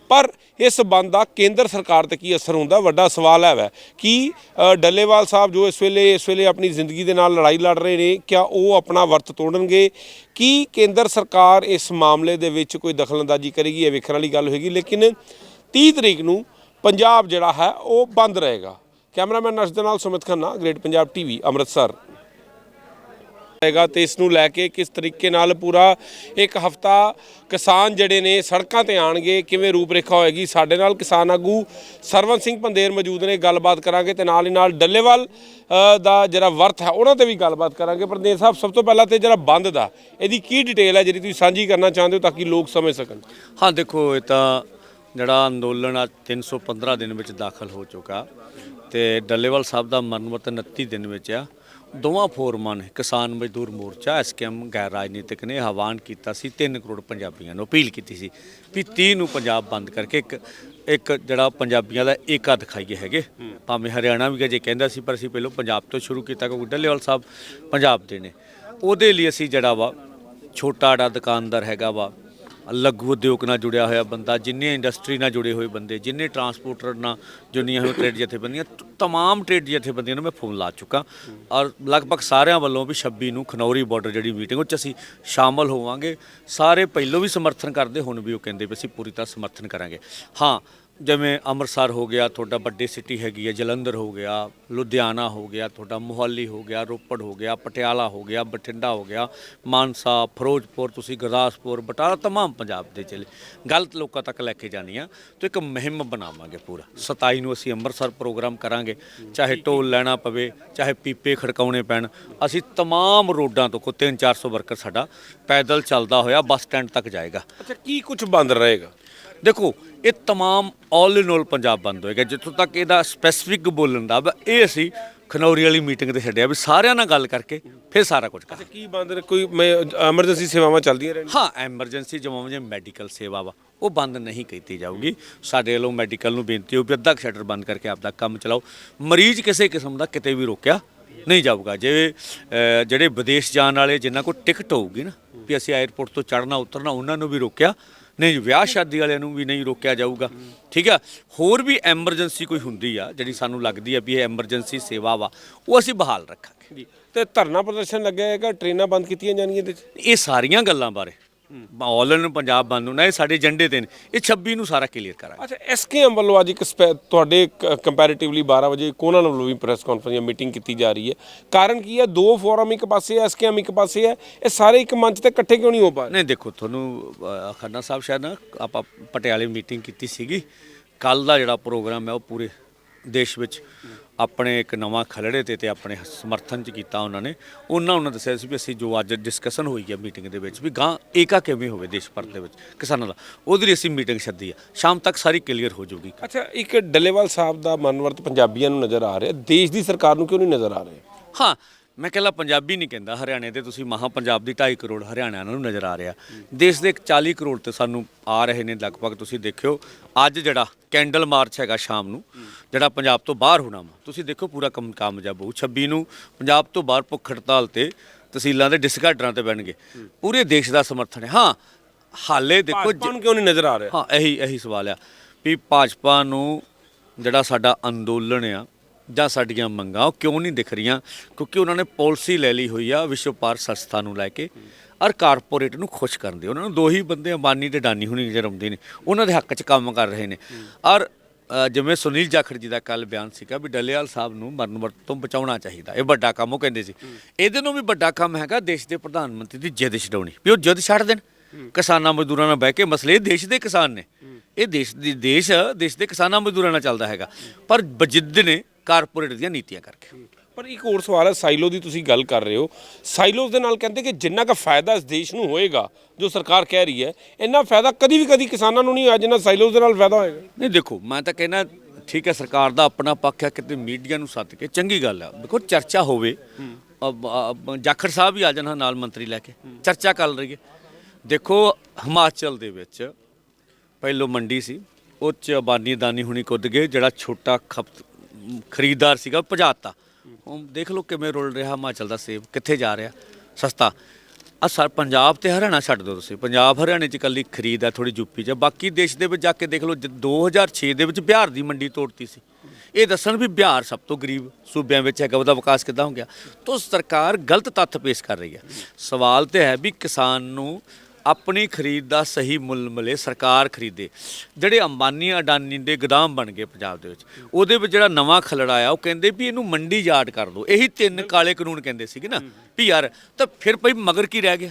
ਪਰ ਇਸ ਬੰਦ ਦਾ ਕੇਂਦਰ ਸਰਕਾਰ ਤੇ ਕੀ ਅਸਰ ਹੁੰਦਾ? ਵੱਡਾ ਸਵਾਲ ਹੈ ਵੈ। ਕਿ ਡੱਲੇਵਾਲ ਸਾਹਿਬ ਜੋ ਇਸ ਵੇਲੇ ਇਸ ਵੇਲੇ ਆਪਣੀ ਜ਼ਿੰਦਗੀ ਦੇ ਨਾਲ ਲੜਾਈ ਲੜ ਰਹੇ ਨੇ, ਕਿਆ ਉਹ ਆਪਣਾ ਵਰਤ ਤੋੜਨਗੇ? ਕੀ ਕੇਂਦਰ ਸਰਕਾਰ ਇਸ ਮਾਮਲੇ ਦੇ ਵਿੱਚ ਕੋਈ ਦਖਲਅੰਦਾਜ਼ੀ ਕਰੇਗੀ? ਇਹ ਵੇਖਣ ਵਾਲੀ ਗੱਲ ਹੋਏਗੀ। ਲੇਕਿਨ 30 ਤਰੀਕ ਨੂੰ ਪੰਜਾਬ ਜਿਹੜਾ ਹੈ, ਉਹ ਬੰਦ ਰਹੇਗਾ। ਕੈਮਰਾਮੈਨ ਨਰਸ ਦੇ ਨਾਲ ਸੁਮਿਤ ਖੰਨਾ, ਗ੍ਰੇਟ ਪੰਜਾਬ ਟੀਵੀ, ਅੰਮ੍ਰਿਤਸਰ। ਹੈਗਾ ਤੇ ਇਸ ਨੂੰ ਲੈ ਕੇ ਕਿਸ ਤਰੀਕੇ ਨਾਲ ਪੂਰਾ ਇੱਕ ਹਫਤਾ ਕਿਸਾਨ ਜਿਹੜੇ ਨੇ ਸੜਕਾਂ ਤੇ ਆਣਗੇ ਕਿਵੇਂ ਰੂਪਰੇਖਾ ਹੋਏਗੀ, ਸਾਡੇ ਨਾਲ ਕਿਸਾਨ ਆਗੂ ਸਰਵਨ ਸਿੰਘ ਪੰਦੇਰ ਮੌਜੂਦ ਨੇ, ਗੱਲਬਾਤ ਕਰਾਂਗੇ ਤੇ ਨਾਲ ਹੀ ਨਾਲ ਡੱਲੇਵਾਲ ਦਾ ਜਿਹੜਾ ਵਰਥ ਹੈ, ਉਹਨਾਂ ਤੇ ਵੀ ਗੱਲਬਾਤ ਕਰਾਂਗੇ। ਪੰਦੇਰ ਸਾਹਿਬ, ਸਭ ਤੋਂ ਪਹਿਲਾਂ ਤੇ ਜਿਹੜਾ ਬੰਦ ਦਾ, ਇਹਦੀ ਕੀ ਡਿਟੇਲ ਹੈ ਜਿਹੜੀ ਤੁਸੀਂ ਸਾਂਝੀ ਕਰਨਾ ਚਾਹੁੰਦੇ ਹੋ ਤਾਂ ਕਿ ਲੋਕ ਸਮਝ ਸਕਣ? ਹਾਂ, ਦੇਖੋ, ਇਹ ਤਾਂ ਜਿਹੜਾ ਅੰਦੋਲਨ ਆ 315 ਦਿਨ ਵਿੱਚ ਦਾਖਲ ਹੋ ਚੁੱਕਾ ਤੇ ਡੱਲੇਵਾਲ ਸਾਹਿਬ ਦਾ ਮਨਮਤ 29 ਦਿਨ ਵਿੱਚ ਆ। ਦੋਵਾਂ ਫੋਰਮਾਂ ਨੇ ਕਿਸਾਨ ਮਜ਼ਦੂਰ ਮੋਰਚਾ ਐਸਕੇਐਮ ਗੈਰ ਰਾਜਨੀਤਿਕ ਨੇ ਆਹਵਾਨ ਕੀਤਾ ਸੀ 3 ਕਰੋੜ ਪੰਜਾਬੀਆਂ ਨੂੰ ਅਪੀਲ ਕੀਤੀ ਸੀ ਵੀ 30 ਨੂੰ ਪੰਜਾਬ ਬੰਦ ਕਰਕੇ ਇੱਕ ਇੱਕ ਜਿਹੜਾ ਪੰਜਾਬੀਆਂ ਦਾ ਏਕਾ ਦਿਖਾਈਏ ਹੈਗੇ। ਭਾਵੇਂ ਹਰਿਆਣਾ ਵੀ ਜੇ ਕਹਿੰਦਾ ਸੀ ਪਰ ਅਸੀਂ ਪਹਿਲਾਂ ਪੰਜਾਬ ਤੋਂ ਸ਼ੁਰੂ ਕੀਤਾ ਕਿਉਂਕਿ ਡੱਲੇਵਾਲ ਸਾਹਿਬ ਪੰਜਾਬ ਦੇ ਨੇ। ਉਹਦੇ ਲਈ ਅਸੀਂ ਜਿਹੜਾ ਵਾ ਛੋਟਾ ੜਾ ਦੁਕਾਨਦਾਰ ਹੈਗਾ ਵਾ ਲਘੂ ਉਦਯੋਗ ਨਾਲ ਜੁੜਿਆ ਹੋਇਆ ਬੰਦਾ, ਜਿੰਨੇ ਇੰਡਸਟਰੀ ਨਾਲ ਜੁੜੇ ਹੋਏ ਬੰਦੇ, ਜਿੰਨੇ ਟਰਾਂਸਪੋਰਟਰ ਨਾਲ ਜੁੜੀਆਂ ਹੋਈਆਂ ਟ੍ਰੇਡ ਜਥੇਬੰਦੀਆਂ ਤ- ਤਮਾਮ ਟ੍ਰੇਡ ਜਥੇਬੰਦੀਆਂ ਨੂੰ ਮੈਂ ਫੋਨ ਲਾ ਚੁੱਕਾ। ਔਰ ਲਗਭਗ ਸਾਰਿਆਂ ਵੱਲੋਂ ਵੀ 26 ਨੂੰ ਖਨੌਰੀ ਬਾਰਡਰ ਜਿਹੜੀ ਮੀਟਿੰਗ ਉਹ 'ਚ ਅਸੀਂ ਸ਼ਾਮਲ ਹੋਵਾਂਗੇ। ਸਾਰੇ ਪਹਿਲੋਂ ਵੀ ਸਮਰਥਨ ਕਰਦੇ, ਹੁਣ ਵੀ ਉਹ ਕਹਿੰਦੇ ਵੀ ਅਸੀਂ ਪੂਰੀ ਤਰ੍ਹਾਂ ਸਮਰਥਨ ਕਰਾਂਗੇ। ਹਾਂ ਜਿਵੇਂ ਅੰਮ੍ਰਿਤਸਰ ਹੋ ਗਿਆ, ਤੁਹਾਡਾ ਵੱਡੀ ਸਿਟੀ ਹੈਗੀ ਹੈ, ਜਲੰਧਰ ਹੋ ਗਿਆ, ਲੁਧਿਆਣਾ ਹੋ ਗਿਆ, ਤੁਹਾਡਾ ਮੁਹਾਲੀ ਹੋ ਗਿਆ, ਰੋਪੜ ਹੋ ਗਿਆ, ਪਟਿਆਲਾ ਹੋ ਗਿਆ, ਬਠਿੰਡਾ ਹੋ ਗਿਆ, ਮਾਨਸਾ, ਫਿਰੋਜ਼ਪੁਰ, ਤੁਸੀਂ ਗੁਰਦਾਸਪੁਰ, ਬਟਾਲਾ, ਤਮਾਮ ਪੰਜਾਬ ਦੇ ਜ਼ਿਲ੍ਹੇ। ਗਲਤ ਲੋਕਾਂ ਤੱਕ ਲੈ ਕੇ ਜਾਣੀ ਆ ਤੇ ਇੱਕ ਮੁਹਿੰਮ ਬਣਾਵਾਂਗੇ ਪੂਰਾ। 27 ਨੂੰ ਅਸੀਂ ਅੰਮ੍ਰਿਤਸਰ ਪ੍ਰੋਗਰਾਮ ਕਰਾਂਗੇ। ਚਾਹੇ ਢੋਲ ਲੈਣਾ ਪਵੇ, ਚਾਹੇ ਪੀਪੇ ਖੜਕਾਉਣੇ ਪੈਣ, ਅਸੀਂ ਤਮਾਮ ਰੋਡਾਂ ਤੋਂ ਕੋ 3-400 ਵਰਕਰ ਸਾਡਾ ਪੈਦਲ ਚੱਲਦਾ ਹੋਇਆ ਬੱਸ ਸਟੈਂਡ ਤੱਕ ਜਾਏਗਾ। ਅੱਛਾ, ਕੀ ਕੁਝ ਬੰਦ ਰਹੇਗਾ? ਦੇਖੋ ਇਹ तमाम ਆਲ ਇਨ ਆਲ ਪੰਜਾਬ ਬੰਦ ਹੋਏਗਾ। ਜਿੱਥੋਂ ਤੱਕ ਇਹਦਾ ਸਪੈਸੀਫਿਕ ਬੋਲਣ ਦਾ ਵਾ, ਇਹ ਅਸੀਂ ਖਨੌਰੀ ਵਾਲੀ ਮੀਟਿੰਗ ਤੇ ਛੱਡਿਆ ਵੀ ਸਾਰਿਆਂ ਨਾਲ ਗੱਲ ਕਰਕੇ ਫਿਰ ਸਾਰਾ ਕੁਝ ਕਰ ਕੀ ਬੰਦ ਕੋਈ ਮੈਂ ਐਮਰਜੈਂਸੀ ਸੇਵਾਵਾਂ ਚੱਲਦੀਆਂ ਰਹਿਣ ਹਾਂ ਐਮਰਜੈਂਸੀ ਜਿਵੇਂ ਜਿਵੇਂ ਮੈਡੀਕਲ ਸੇਵਾ ਵਾ ਉਹ ਬੰਦ ਨਹੀਂ ਕੀਤੀ ਜਾਊਗੀ। ਸਾਡੇ ਵੱਲੋਂ ਮੈਡੀਕਲ ਨੂੰ ਬੇਨਤੀ ਹੋ ਵੀ ਅੱਧਾ ਕੁ ਸ਼ਟਰ ਬੰਦ ਕਰਕੇ ਆਪਦਾ ਕੰਮ ਚਲਾਓ। ਮਰੀਜ਼ ਕਿਸੇ ਕਿਸਮ ਦਾ ਕਿਤੇ ਵੀ ਰੋਕਿਆ ਨਹੀਂ ਜਾਊਗਾ। ਜੇ ਜਿਹੜੇ ਵਿਦੇਸ਼ ਜਾਣ ਵਾਲੇ ਜਿਨ੍ਹਾਂ ਕੋਲ ਟਿਕਟ ਹੋਊਗੀ ਨਾ ਵੀ ਅਸੀਂ 에어ਪੋਰਟ ਤੋਂ ਚੜਨਾ ਉਤਰਨਾ ਉਹਨਾਂ ਨੂੰ ਵੀ ਰੋਕਿਆ ਨਹੀਂ ਵਿਆਹ ਸ਼ਾਦੀ ਵਾਲਿਆਂ ਨੂੰ ਵੀ ਨਹੀਂ ਰੋਕਿਆ ਜਾਊਗਾ। ਠੀਕ ਆ? ਹੋਰ ਵੀ ਐਮਰਜੈਂਸੀ ਕੋਈ ਹੁੰਦੀ ਆ ਜਿਹੜੀ ਸਾਨੂੰ ਲੱਗਦੀ ਆ ਵੀ ਇਹ ਐਮਰਜੈਂਸੀ ਸੇਵਾ ਵਾ ਉਹ ਅਸੀਂ ਬਹਾਲ ਰੱਖਾਂਗੇ। ਜੀ। ਤੇ ਧਰਨਾ ਪ੍ਰਦਰਸ਼ਨ ਲੱਗਿਆ ਹੈਗਾ ਟ੍ਰੇਨਾਂ ਬੰਦ ਕੀਤੀਆਂ ਜਾਣਗੀਆਂ ਇਹਦੇ 'ਚ? ਇਹ ਸਾਰੀਆਂ ਗੱਲਾਂ ਬਾਰੇ। ਆਲ ਇਨ ਪੰਜਾਬ ਬੰਦ ਹੋਣਾ ਇਹ ਸਾਡੇ ਏਜੰਡੇ ਤੇ ਨੇ। ਇਹ 26 ਨੂੰ ਸਾਰਾ ਕਲੀਅਰ ਕਰਾਂਗੇ। ਅੱਛਾ ਐਸਕੇਐਮ ਵੱਲੋਂ ਅੱਜ ਇੱਕ ਸਪੈ- ਤੁਹਾਡੇ ਕੰਪੈਰੀਟਿਵਲੀ 12 ਵਜੇ ਕੋਨਾਂ ਵੱਲੋਂ ਵੀ ਪ੍ਰੈਸ ਕਾਨਫਰੰਸ ਜਾਂ ਮੀਟਿੰਗ ਕੀਤੀ ਜਾ ਰਹੀ ਹੈ। ਕਾਰਨ ਕੀ ਹੈ? ਦੋ ਫੋਰਮ ਇੱਕ ਪਾਸੇ ਹੈ ਐਸਕੇਐਮ ਇੱਕ ਪਾਸੇ ਹੈ। ਇਹ ਸਾਰੇ ਇੱਕ ਮੰਚ ਤੇ ਇਕੱਠੇ ਕਿਉਂ ਨਹੀਂ ਹੋ ਪਾ ਰਹੇ? ਨਹੀਂ ਦੇਖੋ ਤੁਹਾਨੂੰ ਖੰਨਾ ਸਾਹਿਬ ਸ਼ਾਇਦ ਨਾ ਆਪਾਂ ਪਟਿਆਲੇ ਮੀਟਿੰਗ ਕੀਤੀ ਸੀਗੀ। ਕੱਲ ਦਾ ਜਿਹੜਾ ਪ੍ਰੋਗਰਾਮ ਹੈ ਉਹ ਪੂਰੇ ਦੇਸ਼ ਵਿੱਚ ਆਪਣੇ ਇੱਕ ਨਵਾਂ ਖਲੜੇ ਤੇ ਤੇ ਆਪਣੇ ਸਮਰਥਨ ਚ ਕੀਤਾ ਉਹਨਾਂ ਨੇ। ਉਹਨਾਂ ਉਹਨਾਂ ਦੱਸਿਆ ਸੀ ਵੀ ਅਸੀਂ ਜੋ ਅੱਜ ਡਿਸਕਸ਼ਨ ਹੋਈ ਹੈ ਮੀਟਿੰਗ ਦੇ ਵਿੱਚ ਵੀ ਗਾਂ ਏਕਾ ਕਿਵੇਂ ਹੋਵੇ ਦੇਸ਼ ਭਰ ਦੇ ਵਿੱਚ ਕਿਸਾਨਾਂ ਦਾ। ਉਹਦੇ ਲਈ ਅਸੀਂ ਮੀਟਿੰਗ ਸੱਦੀ ਆ। ਸ਼ਾਮ ਤੱਕ ਸਾਰੀ ਕਲੀਅਰ ਹੋ ਜਾਊਗੀ। ਅੱਛਾ ਇੱਕ ਡੱਲੇਵਾਲ ਸਾਹਿਬ ਦਾ ਮਨਵਰਤ ਪੰਜਾਬੀਆਂ ਨੂੰ ਨਜ਼ਰ ਆ ਰਿਹਾ। ਦੇਸ਼ ਦੀ ਸਰਕਾਰ ਨੂੰ ਕਿਉਂ ਨਹੀਂ ਨਜ਼ਰ ਆ ਰਿਹਾ? ਹਾਂ ਮੈਂ ਕਹਿੰਦਾ ਪੰਜਾਬੀ ਨਹੀਂ ਕਹਿੰਦਾ ਹਰਿਆਣੇ ਦੇ ਤੁਸੀਂ ਮਹਾ ਪੰਜਾਬ ਦੀ 2.5 ਕਰੋੜ ਹਰਿਆਣਾ ਨੂੰ ਨਜ਼ਰ ਆ ਰਿਹਾ। ਦੇਸ਼ ਦੇ ਇੱਕ 40 ਕਰੋੜ ਤੇ ਸਾਨੂੰ ਆ ਰਹੇ ਨੇ ਲਗਭਗ ਤੁਸੀਂ ਦੇਖਿਓ ਅੱਜ ਜਿਹੜਾ ਕੈਂਡਲ ਮਾਰਚ ਹੈਗਾ ਸ਼ਾਮ ਨੂੰ ਜਿਹੜਾ ਪੰਜਾਬ ਤੋਂ ਬਾਹਰ ਹੋਣਾ ਵਾ ਤੁਸੀਂ ਦੇਖੋ ਪੂਰਾ ਕੰਮ ਕਾਮਯਾਬ ਹੋਊ। 26 ਨੂੰ ਪੰਜਾਬ ਤੋਂ ਬਾਹਰ ਭੁੱਖ ਹੜਤਾਲ ਤੇ ਤਹਿਸੀਲਾਂ ਦੇ ਡਿਸਕਾਡਰਾਂ ਤੇ ਬਹਿਣਗੇ। ਪੂਰੇ ਦੇਸ਼ ਦਾ ਸਮਰਥਨ ਹੈ। ਹਾਂ ਹਾਲੇ ਦੇਖੋ ਭਾਜਪਾ ਨੂੰ ਕਿਉਂ ਨਹੀਂ ਨਜ਼ਰ ਆ ਰਿਹਾ? ਹਾਂ ਇਹੀ ਇਹੀ ਸਵਾਲ ਆ ਵੀ ਭਾਜਪਾ ਨੂੰ ਜਿਹੜਾ ਸਾਡਾ ਅੰਦੋਲਨ ਆ ਜਾਂ ਸਾਡੀਆਂ ਮੰਗਾਂ, ਉਹ ਕਿਉਂ ਨਹੀਂ ਦਿਖ ਰਹੀਆਂ? ਕਿਉਂਕਿ ਉਹਨਾਂ ਨੇ ਪਾਲਿਸੀ ਲੈ ਲਈ ਹੋਈ ਆ, ਵਿਸ਼ਵ ਪਾਰ ਸੰਸਥਾ ਨੂੰ ਲੈ ਕੇ। ਔਰ ਕਾਰਪੋਰੇਟ ਨੂੰ ਖੁਸ਼ ਕਰਨ ਦੀ ਉਹਨਾਂ ਨੂੰ ਦੋ ਹੀ ਬੰਦੇ, ਅੰਬਾਨੀ ਤੇ ਡਾਨੀ ਹੁਣੀ ਨਜ਼ਰ ਆਉਂਦੇ ਨੇ। ਉਹਨਾਂ ਦੇ ਹੱਕ 'ਚ ਕੰਮ ਕਰ ਰਹੇ ਨੇ। ਔਰ ਜਿਵੇਂ ਸੁਨੀਲ ਜਾਖੜ ਜੀ ਦਾ ਕੱਲ ਬਿਆਨ ਸੀਗਾ ਵੀ ਡੱਲੇਵਾਲ ਸਾਹਿਬ ਨੂੰ ਮਰਨ ਵਰਤ ਤੋਂ ਬਚਾਉਣਾ ਚਾਹੀਦਾ। ਇਹ ਵੱਡਾ ਕੰਮ ਉਹ ਕਹਿੰਦੇ ਸੀ। ਇਹਦੇ ਨੂੰ ਵੀ ਵੱਡਾ ਕੰਮ ਹੈਗਾ ਦੇਸ਼ ਦੇ ਪ੍ਰਧਾਨ ਮੰਤਰੀ ਦੀ ਜਿੱਦ ਛਡਾਉਣੀ। ਵੀ ਉਹ ਜਿੱਦ ਛੱਡ ਦੇਣ। ਕਿਸਾਨਾਂ ਮਜ਼ਦੂਰਾਂ ਨਾਲ ਬਹਿ ਕੇ ਮਸਲੇ, ਇਹ ਦੇਸ਼ ਦੇ ਕਿਸਾਨ ਨੇ। ਇਹ ਦੇਸ਼ ਦੀ, ਦੇਸ਼ ਦੇਸ਼ ਦੇ ਕਿਸਾਨਾਂ ਮਜ਼ਦੂਰਾਂ ਨਾਲ ਚੱਲਦਾ ਹੈਗਾ। ਪਰ ਬਜਿੱਦ ਨੇ ਕਾਰਪੋਰੇਟ ਦੀਆਂ ਨੀਤੀਆਂ ਕਰਕੇ। ਪਰ ਇੱਕ ਹੋਰ ਸਵਾਲ ਹੈ ਸਾਈਲੋ ਦੀ ਤੁਸੀਂ ਗੱਲ ਕਰ ਰਹੇ ਹੋ। ਸਾਈਲੋਜ਼ ਦੇ ਨਾਲ ਕਹਿੰਦੇ ਕਿ ਜਿੰਨਾ ਕੁ ਫਾਇਦਾ ਇਸ ਦੇਸ਼ ਨੂੰ ਹੋਏਗਾ ਜੋ ਸਰਕਾਰ ਕਹਿ ਰਹੀ ਹੈ ਇੰਨਾ ਫਾਇਦਾ ਕਦੀ ਵੀ ਕਦੀ ਕਿਸਾਨਾਂ ਨੂੰ ਨਹੀਂ ਹੋਇਆ ਜਿੰਨਾ ਸਾਈਲੋਜ਼ ਦੇ ਨਾਲ ਫਾਇਦਾ ਹੋਏਗਾ। ਨਹੀਂ ਦੇਖੋ ਮੈਂ ਤਾਂ ਕਹਿੰਦਾ ਠੀਕ ਹੈ ਸਰਕਾਰ ਦਾ ਆਪਣਾ ਪੱਖ ਹੈ ਕਿਤੇ ਮੀਡੀਆ ਨੂੰ ਸੱਦ ਕੇ ਚੰਗੀ ਗੱਲ ਆ ਦੇਖੋ ਚਰਚਾ ਹੋਵੇ ਜਾਖੜ ਸਾਹਿਬ ਵੀ ਆ ਜਾਣ ਨਾਲ ਮੰਤਰੀ ਲੈ ਕੇ। ਚਰਚਾ ਕਰ ਰਹੀਏ ਦੇਖੋ ਹਿਮਾਚਲ ਦੇ ਵਿੱਚ ਪਹਿਲੋਂ ਮੰਡੀ ਸੀ ਉਹ ਚ ਅਬਾਨੀ ਦਾਨੀ ਹੁਣੀ ਕੁੱਦ ਗਏ ਜਿਹੜਾ ਛੋਟਾ ਖਪਤ ਖਰੀਦਦਾਰ ਸੀਗਾ ਉਹ ਭਜਾਤਾ। ਹੁਣ ਦੇਖ ਲਓ ਕਿਵੇਂ ਰੁਲ ਰਿਹਾ ਹਿਮਾਚਲ ਦਾ ਸੇਬ, ਕਿੱਥੇ ਜਾ ਰਿਹਾ, ਸਸਤਾ। ਆ ਸਰ, ਪੰਜਾਬ ਤੇ ਹਰਿਆਣਾ ਛੱਡ ਦਿਓ ਤੁਸੀਂ। ਪੰਜਾਬ, ਹਰਿਆਣੇ ਚ ਇਕੱਲੀ ਖਰੀਦ ਆ ਥੋੜੀ ਯੂਪੀ ਚ। ਬਾਕੀ ਦੇਸ਼ ਦੇ ਵਿੱਚ ਜਾ ਕੇ ਦੇਖ ਲਓ, ਜ- 2006 ਦੇ ਵਿੱਚ ਬਿਹਾਰ ਦੀ ਮੰਡੀ ਤੋੜਤੀ ਸੀ। ਇਹ ਦੱਸਣ ਵੀ ਬਿਹਾਰ ਸਭ ਤੋਂ ਗਰੀਬ ਸੂਬਿਆਂ ਵਿੱਚ ਹੈਗਾ, ਉਹਦਾ ਵਿਕਾਸ ਕਿੱਦਾਂ ਹੋ ਗਿਆ? ਤੋਂ ਸਰਕਾਰ ਗਲਤ ਤੱਥ ਪੇਸ਼ ਕਰ ਰਹੀ ਹੈ। ਸਵਾਲ ਤੇ ਹੈ ਵੀ ਕਿਸਾਨ ਨੂੰ ਆਪਣੀ ਖਰੀਦ ਦਾ ਸਹੀ ਮੁੱਲ ਮਿਲੇ ਸਰਕਾਰ ਖਰੀਦੇ। ਜਿਹੜੇ ਅੰਬਾਨੀ ਅਡਾਨੀ ਦੇ ਗਦਾਮ ਬਣ ਗਏ ਪੰਜਾਬ ਦੇ ਵਿੱਚ ਉਹਦੇ ਵਿੱਚ ਜਿਹੜਾ ਨਵਾਂ ਖਲੜਾ ਆਇਆ ਉਹ ਕਹਿੰਦੇ ਵੀ ਇਹਨੂੰ ਮੰਡੀ ਯਾਰਡ ਕਰ ਦਿਓ ਇਹੀ ਤਿੰਨ ਕਾਲੇ ਕਾਨੂੰਨ ਕਹਿੰਦੇ ਸੀਗੇ ਨਾ ਵੀ ਯਾਰ ਤਾਂ ਫਿਰ ਭਈ ਮਗਰ ਕੀ ਰਹਿ ਗਿਆ?